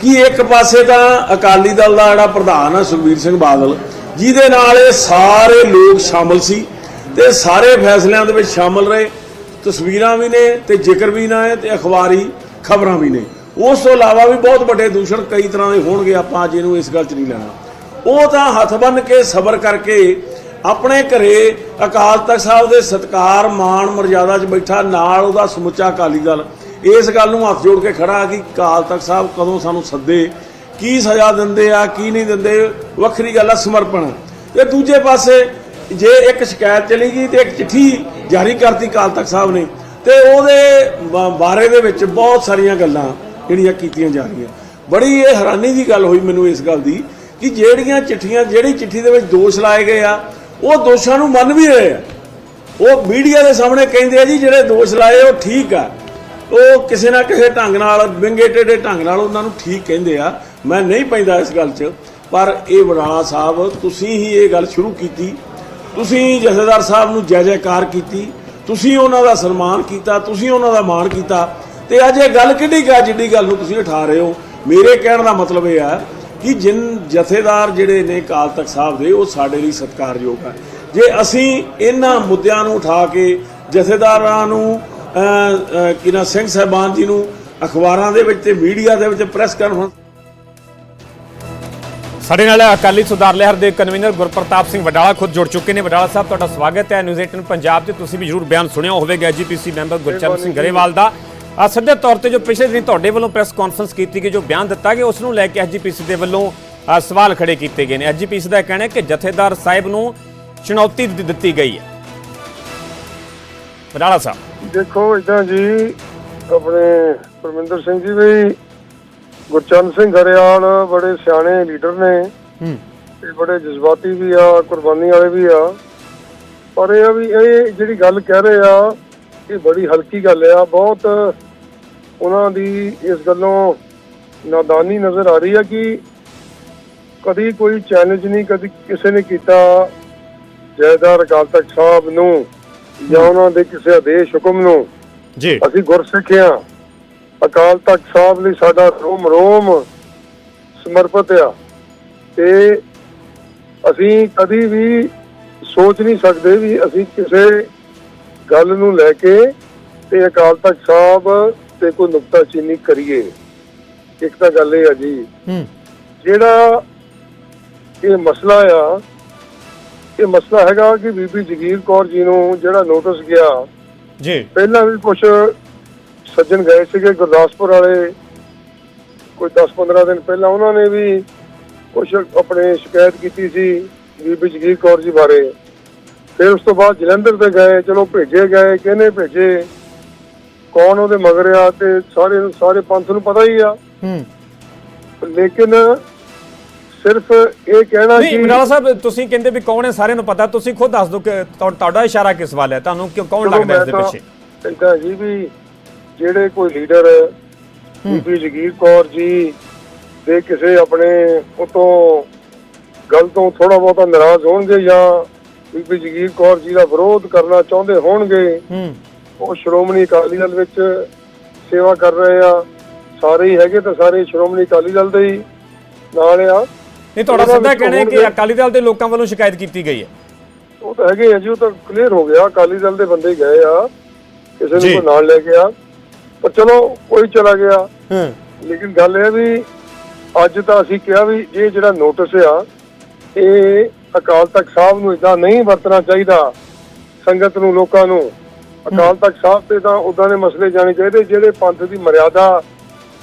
ਕਿ ਇੱਕ ਪਾਸੇ ਤਾਂ ਅਕਾਲੀ ਦਲ ਦਾ ਜਿਹੜਾ ਪ੍ਰਧਾਨ ਆ ਸੁਖਬੀਰ ਸਿੰਘ ਬਾਦਲ, ਜਿਹਦੇ ਨਾਲ ਇਹ ਸਾਰੇ ਲੋਕ ਸ਼ਾਮਲ ਸੀ ਤੇ ਸਾਰੇ ਫੈਸਲਿਆਂ ਦੇ ਵਿੱਚ ਸ਼ਾਮਲ ਰਹੇ। ਤਸਵੀਰਾਂ ਵੀ ਨੇ ਤੇ ਜ਼ਿਕਰ ਵੀ ਨਾ ਹੈ ਤੇ ਅਖਬਾਰੀ ਖਬਰਾਂ ਵੀ ਨੇ। ਉਸ ਤੋਂ ਇਲਾਵਾ ਵੀ ਬਹੁਤ ਵੱਡੇ ਦੂਸ਼ਣ ਕਈ ਤਰ੍ਹਾਂ ਦੇ ਹੋਣਗੇ, ਆਪਾਂ ਅੱਜ ਇਹਨੂੰ ਇਸ ਗੱਲ 'ਚ ਨਹੀਂ ਲੈਣਾ। ਉਹ ਤਾਂ ਹੱਥ ਬੰਨ ਕੇ ਸਬਰ ਕਰਕੇ ਆਪਣੇ ਘਰੇ ਅਕਾਲ ਤਖਤ ਸਾਹਿਬ ਦੇ ਸਤਕਾਰ ਮਾਣ ਮਰਜ਼ਾਦਾ 'ਚ ਬੈਠਾ, ਨਾਲ ਉਹਦਾ ਸਮੁੱਚਾ ਅਕਾਲੀ ਦਲ ਇਸ ਗੱਲ ਨੂੰ ਹੱਥ ਜੋੜ ਕੇ ਖੜਾ ਕਿ ਕਾਲ ਤਖਤ ਸਾਹਿਬ ਕਦੋਂ ਸਾਨੂੰ ਸੱਦੇ, ਕੀ ਸਜ਼ਾ ਦਿੰਦੇ ਆ, ਕੀ ਨਹੀਂ ਦਿੰਦੇ, ਵੱਖਰੀ ਗੱਲ ਆ, ਸਮਰਪਣ। ਤੇ ਦੂਜੇ ਪਾਸੇ ਜੇ ਇੱਕ ਸ਼ਿਕਾਇਤ ਚਲੀ ਗਈ ਤੇ ਇੱਕ ਚਿੱਠੀ ਜਾਰੀ ਕਰਤੀ ਕਾਲ ਤਖਤ ਸਾਹਿਬ ਨੇ, ਤੇ ਉਹਦੇ ਬ- ਬਾਰੇ ਦੇ ਵਿੱਚ ਬਹੁਤ ਸਾਰੀਆਂ ਗੱਲਾਂ ਜਿਹੜੀਆਂ ਕੀਤੀਆਂ ਜਾ ਰਹੀਆਂ। ਬੜੀ ਇਹ ਹੈਰਾਨੀ ਦੀ ਗੱਲ ਹੋਈ ਮੈਨੂੰ ਇਸ ਗੱਲ ਦੀ ਕਿ ਜਿਹੜੀਆਂ ਚਿੱਠੀਆਂ, ਜਿਹੜੀ ਚਿੱਠੀ ਦੇ ਵਿੱਚ ਦੋਸ਼ ਲਾਏ ਗਏ ਆ, ਉਹ ਦੋਸ਼ਾਂ ਨੂੰ ਮੰਨ ਵੀ ਰਹੇ ਆ। ਉਹ ਮੀਡੀਆ ਦੇ ਸਾਹਮਣੇ ਕਹਿੰਦੇ ਆ ਜੀ, ਜਿਹੜੇ ਦੋਸ਼ ਲਾਏ ਉਹ ਠੀਕ ਆ। ਉਹ ਕਿਸੇ ਨਾ ਕਿਸੇ ਢੰਗ ਨਾਲ, ਵਿੰਗੇ ਟੇਢੇ ਢੰਗ ਨਾਲ ਉਹਨਾਂ ਨੂੰ ਠੀਕ ਕਹਿੰਦੇ ਆ। ਮੈਂ ਨਹੀਂ ਪੈਂਦਾ ਇਸ ਗੱਲ 'ਚ, ਪਰ ਇਹ ਵਡਾਲਾ ਸਾਹਿਬ, ਤੁਸੀਂ ਹੀ ਇਹ ਗੱਲ ਸ਼ੁਰੂ ਕੀਤੀ। ਤੁਸੀਂ ਜਥੇਦਾਰ ਸਾਹਿਬ ਨੂੰ ਜੈ ਜੈਕਾਰ ਕੀਤੀ। ਤੁਸੀਂ ਉਹਨਾਂ ਦਾ ਸਨਮਾਨ ਕੀਤਾ, ਤੁਸੀਂ ਉਹਨਾਂ ਦਾ ਮਾਣ ਕੀਤਾ। ਤੇ ਅੱਜ ਇਹ ਗੱਲ ਕਿੱਡੀ ਕਾ ਜਿੱਡੀ ਗੱਲ ਨੂੰ ਤੁਸੀਂ ਉਠਾ ਰਹੇ ਹੋ? ਮੇਰੇ ਕਹਿਣ ਦਾ ਮਤਲਬ ਇਹ ਆ ਕਿ ਜਿਨ ਜਥੇਦਾਰ ਜਿਹੜੇ ਨੇ ਕਾਲ ਤਖਤ ਸਾਹਿਬ ਦੇ, ਉਹ ਸਾਡੇ ਲਈ ਸਤਿਕਾਰਯੋਗ ਆ। ਜੇ ਅਸੀਂ ਇਹਨਾਂ ਮੁੱਦਿਆਂ ਨੂੰ ਉਠਾ ਕੇ ਜਥੇਦਾਰਾਂ ਨੂੰ ਕਿਨਾ ਸਿੰਘ ਸਾਹਿਬਾਨ ਜੀ ਨੂੰ ਅਖਬਾਰਾਂ ਦੇ ਵਿੱਚ ਤੇ ਮੀਡੀਆ ਦੇ ਵਿੱਚ ਪ੍ਰੈਸ ਕਾਨਫਰੰਸ ਸਾਡੇ ਨਾਲ ਅਕਾਲੀ ਸੁਧਾਰ ਲਹਿਰ ਦੇ ਕਨਵੀਨਰ ਗੁਰਪ੍ਰਤਾਪ ਸਿੰਘ ਵਡਾਲਾ ਖੁਦ ਜੁੜ ਚੁੱਕੇ ਨੇ। ਵਡਾਲਾ ਸਾਹਿਬ, ਤੁਹਾਡਾ ਸਵਾਗਤ ਹੈ। ਨਿਊਜ਼ 18 ਪੰਜਾਬ 'ਚ ਤੁਸੀਂ ਵੀ ਜਰੂਰ ਬਿਆਨ ਸੁਣਿਆ ਹੋਵੇਗਾ। ਜੀਪੀਸੀ ਮੈਂਬਰ ਗੁਰਚਰਨ ਸਿੰਘ ਗਰੇਵਾਲ ਦਾ। ਸਿੱਧੇ ਤੌਰ ਤੇ ਜੋ ਪਿਛਲੇ ਦਿਨ ਤੁਹਾਡੇ ਵੱਲੋਂ ਪ੍ਰੈਸ ਕਾਨਫਰੰਸ ਕੀਤੀ ਗਈ, ਜੋ ਬਿਆਨ ਦਿੱਤਾ ਗਿਆ, ਉਸ ਨੂੰ ਲੈ ਕੇ ਐਜੀਪੀਸੀ ਦੇ ਵੱਲੋਂ ਸਵਾਲ ਖੜੇ ਕੀਤੇ ਗਏ ਨੇ। ਐਜੀਪੀਸੀ ਦਾ ਕਹਿਣਾ ਹੈ ਕਿ ਜਥੇਦਾਰ ਸਾਹਿਬ ਨੂੰ ਚੁਣੌਤੀ ਦਿੱਤੀ ਗਈ ਹੈ। ਵਡਾਲਾ ਸਾਹਿਬ। ਦੇਖੋ ਇਦਾਂ ਜੀ ਆਪਣੇ ਪਰਮਿੰਦਰ ਸਿੰਘ ਜੀ ਵੀ ਗੁਰਚਰਨ ਸਿੰਘ ਹਰਿਆਣ ਬੜੇ ਸਿਆਣੇ ਲੀਡਰ ਨੇ। ਹੂੰ। ਤੇ ਬੜੇ ਜਜ਼ਬਾਤੀ ਵੀ ਆ ਕੁਰਬਾਨੀ ਵਾਲੇ ਵੀ ਆ। ਪਰ ਇਹ ਵੀ ਇਹ ਜਿਹੜੀ ਗੱਲ ਕਹਿ ਰਹੇ ਆ ਇਹ ਬੜੀ ਹਲਕੀ ਗੱਲ ਆ। ਬਹੁਤ ਉਹਨਾਂ ਦੀ ਇਸ ਗੱਲੋਂ ਨਾਦਾਨੀ ਨਜ਼ਰ ਆ ਰਹੀ ਆ ਕਿ ਕਦੀ ਕੋਈ ਚੈਲੰਜ ਨਹੀਂ ਕਦੀ ਕਿਸੇ ਨੇ ਕੀਤਾ ਜੈਦਾਰ ਅਕਾਲ ਤਖਤ ਸਾਹਿਬ ਨੂੰ। ਜਾਂ ਉਹਨਾਂ ਦੇ ਕਿਸੇ ਆਦੇਸ਼ ਹੁਕਮ ਨੂੰ ਜੀ। ਅਸੀਂ ਗੁਰਸਿੱਖ ਹਾਂ ਅਕਾਲ ਤਖਤ ਸਾਹਿਬ ਲਈ ਸਾਡਾ ਰੋਮ ਰੋਮ ਸਮਰਪਿਤ ਆ। ਤੇ ਅਸੀਂ ਕਦੀ ਵੀ ਸੋਚ ਨਹੀਂ ਸਕਦੇ ਵੀ ਅਸੀਂ ਕਿਸੇ ਗੱਲ ਨੂੰ ਲੈ ਕੇ ਤੇ ਅਕਾਲ ਤਖਤ ਸਾਹਿਬ ਤੇ ਕੋਈ ਨੁਕਤਾਚੀਨੀ ਕਰੀਏ। ਇੱਕ ਤਾਂ ਗੱਲ ਇਹ ਆ ਜੀ ਹੂੰ। ਜਿਹੜਾ ਇਹ ਮਸਲਾ ਆ ਇਹ ਮਸਲਾ ਹੈਗਾ ਕਿ ਬੀਬੀ ਜਗੀਰ ਕੌਰ ਜੀ ਨੂੰ ਜਿਹੜਾ ਨੋਟਿਸ ਗਿਆ ਜੀ। ਪਹਿਲਾਂ ਵੀ ਕੁਝ ਸੱਜਣ ਗਏ ਸੀਗੇ ਗੁਰਦਾਸਪੁਰ ਵਾਲੇ ਕੋਈ 10-15 ਦਿਨ ਪਹਿਲਾਂ ਉਹਨਾਂ ਨੇ ਵੀ ਕੁਝ ਆਪਣੇ ਸ਼ਿਕਾਇਤ ਕੀਤੀ ਸੀ ਬੀਬੀ ਜਗੀਰ ਕੌਰ ਜੀ ਬਾਰੇ। ਫਿਰ ਉਸ ਤੋਂ ਬਾਅਦ ਜਲੰਧਰ ਤੇ ਗਏ ਚਲੋ ਭੇਜੇ ਗਏ ਕਿਹਨੇ ਭੇਜੇ ਕੌਣ ਉਹਦੇ ਮਗਰ ਆ ਤੇ ਸਾਰੇ ਸਾਰੇ ਪੰਥ ਨੂੰ ਪਤਾ ਹੀ ਆ। ਹੂੰ। ਲੇਕਿਨ ਸਿਰਫ ਇਹ ਕਹਿਣਾ ਨਹੀਂ ਕਿ ਵਡਾਲਾ ਸਾਹਿਬ ਤੁਸੀਂ ਕਹਿੰਦੇ ਵੀ ਕੌਣ ਹੈ ਸਾਰਿਆਂ ਨੂੰ ਪਤਾ। ਤੁਸੀਂ ਖੁਦ ਦੱਸ ਦਿਓ ਕਿ ਤੁਹਾ- ਤੁਹਾਡਾ ਇਸ਼ਾਰਾ ਕਿਸ ਵੱਲ ਹੈ? ਤੁਹਾਨੂੰ ਕਿਉਂ ਕੌਣ ਲੱਗਦਾ ਇਸ ਦੇ ਪਿੱਛੇ? ਏਦਾਂ ਜੀ ਵੀ ਜਿਹੜੇ ਕੋਈ ਲੀਡਰ ਬੀਬੀ ਜਗੀਰ ਕੌਰ ਜੀ ਦੇ ਕਿਸੇ ਆਪਣੇ ਉਤੋਂ ਗੱਲ ਤੋਂ ਥੋੜਾ ਬਹੁਤਾ ਨਾਰਾਜ਼ ਹੋਣਗੇ ਜਾਂ ਬੀਬੀ ਜਗੀਰ ਕੌਰ ਜੀ ਦਾ ਵਿਰੋਧ ਕਰਨਾ ਚਾਹੁੰਦੇ ਹੋਣਗੇ ਉਹ ਸ਼੍ਰੋਮਣੀ ਅਕਾਲੀ ਦਲ ਵਿੱਚ ਸੇਵਾ ਕਰ ਰਹੇ ਆ। ਸਾਰੇ ਹੀ ਹੈਗੇ ਤਾਂ ਸਾਰੇ ਸ਼੍ਰੋਮਣੀ ਅਕਾਲੀ ਦਲ ਦੇ ਹੀ ਨਾਲ ਆ। ਨਹੀਂ ਤੁਹਾਡਾ ਸਿੱਧਾ ਵਿੱਚੋਂ ਕਹਿਣਾ ਹੈ ਕਿ ਹੋਣਗੇ। ਅਕਾਲੀ ਦਲ ਦੇ ਲੋਕਾਂ ਵੱਲੋਂ ਸ਼ਿਕਾਇਤ ਕੀਤੀ ਗਈ ਹੈ। ਉਹ ਤਾਂ ਹੈਗੇ ਆ ਜੀ ਉਹ ਤਾਂ ਕਲੀਅਰ ਹੋ ਗਿਆ ਅਕਾਲੀ ਦਲ ਦੇ ਬੰਦੇ ਗਏ ਆ ਕਿਸੇ ਜੀ। ਨੂੰ ਕੋਈ ਨਾਲ ਲੈ ਗਿਆ ਪਰ ਚਲੋ ਕੋਈ ਚਲਾ ਗਿਆ। ਹਾਂ। ਲੇਕਿਨ ਗੱਲ ਇਹ ਵੀ ਅੱਜ ਤਾਂ ਅਸੀਂ ਕਿਹਾ ਵੀ ਇਹ ਜਿਹੜਾ ਨੋਟਿਸ ਆ ਇਹ ਅਕਾਲ ਤਖਤ ਸਾਹਿਬ ਨੂੰ ਇਦਾਂ ਨਹੀਂ ਵਰਤਣਾ ਚਾਹੀਦਾ ਸੰਗਤ ਨੂੰ ਲੋਕਾਂ ਨੂੰ। ਅਕਾਲ ਤਖਤ ਸਾਹਿਬ ਤੇ ਤਾਂ ਉਦਾਂ ਦੇ ਮਸਲੇ ਜਾਣੇ ਚਾਹੀਦੇ ਜਿਹੜੇ ਪੰਥ ਦੀ ਮਰਿਆਦਾ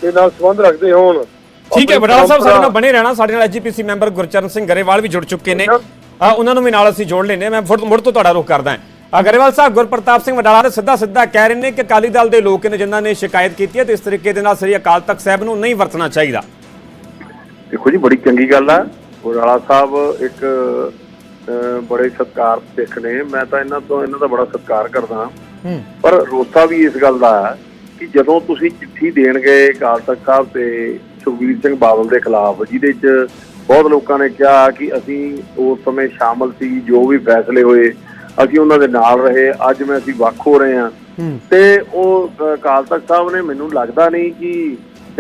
ਦੇ ਨਾਲ ਸੰਬੰਧ ਰੱਖਦੇ ਹੋਣ। ਠੀਕ ਹੈ ਵਡਾਲਾ ਸਾਹਿਬ ਸਾਡੇ ਨਾਲ ਬਣੇ ਰਹਿਣਾ ਸਾਡੇ ਨਾਲ ਐਜੀਪੀਸੀ ਮੈਂਬਰ ਗੁਰਚਰਨ ਸਿੰਘ ਗਰੇਵਾਲ ਵੀ ਜੁੜ ਚੁੱਕੇ ਨੇ। ਉਹਨਾਂ ਨੂੰ ਵੀ ਨਾਲ ਅਸੀਂ ਜੋੜ ਲੈਨੇ ਮੈਂ ਮੁੜ ਤੋਂ ਤੁਹਾਡਾ ਰੁਖ ਕਰਦਾ ਹਾਂ। ਗਰੇਵਾਲ ਸਾਹਿਬ ਗੁਰਪ੍ਰਤਾਪ ਸਿੰਘ ਵਡਾਲਾ ਨੇ ਸਿੱਧਾ ਸਿੱਧਾ ਕਹਿ ਰਹੇ ਨੇ ਕਿ ਅਕਾਲੀ ਦਲ ਦੇ ਲੋਕ ਨੇ ਜਿਨ੍ਹਾਂ ਨੇ ਸ਼ਿਕਾਇਤ ਕੀਤੀ ਹੈ ਤੇ ਇਸ ਤਰੀਕੇ ਦੇ ਨਾਲ ਸ੍ਰੀ ਅਕਾਲ ਤਖਤ ਸਾਹਿਬ ਨੂੰ ਨਹੀਂ ਵਰਤਣਾ ਚਾਹੀਦਾ। ਦੇਖੋ ਜੀ ਬੜੀ ਚੰਗੀ ਗੱਲ ਆ। ਗੁਰਾਲਾ ਸਾਹਿਬ ਇੱਕ ਬੜੇ ਸਤਕਾਰ ਸਿੱਖ ਨੇ। ਮੈਂ ਤਾਂ ਇਹਨਾਂ ਤੋਂ ਇਹਨਾਂ ਦਾ ਬੜਾ ਸਤਕਾਰ ਕਰਦਾ ਹੂੰ। ਪਰ ਰੋਸਾ ਵੀ ਇਸ ਗੱਲ ਦਾ ਹੈ ਕਿ ਜਦੋਂ ਤੁਸੀਂ ਚਿੱਠੀ ਦੇਣ ਗਏ ਅਕਾਲ ਤਖਤ ਸਾਹਿਬ ਤੇ ਸੁਖਬੀਰ ਸਿੰਘ ਬਾਦਲ ਦੇ ਖਿਲਾਫ ਜਿਹਦੇ 'ਚ ਬਹੁਤ ਲੋਕਾਂ ਨੇ ਕਿਹਾ ਕਿ ਅਸੀਂ ਉਸ ਸਮੇਂ ਸ਼ਾਮਲ ਸੀ ਜੋ ਵੀ ਫੈਸਲੇ ਹੋਏ ਅਸੀਂ ਉਹਨਾਂ ਦੇ ਨਾਲ ਰਹੇ ਅੱਜ ਮੈਂ ਅਸੀਂ ਵੱਖ ਹੋ ਰਹੇ ਹਾਂ। ਤੇ ਉਹ ਅ, ਅਕਾਲ ਤਖਤ ਸਾਹਿਬ ਨੇ ਮੈਨੂੰ ਲੱਗਦਾ ਨਹੀਂ ਕਿ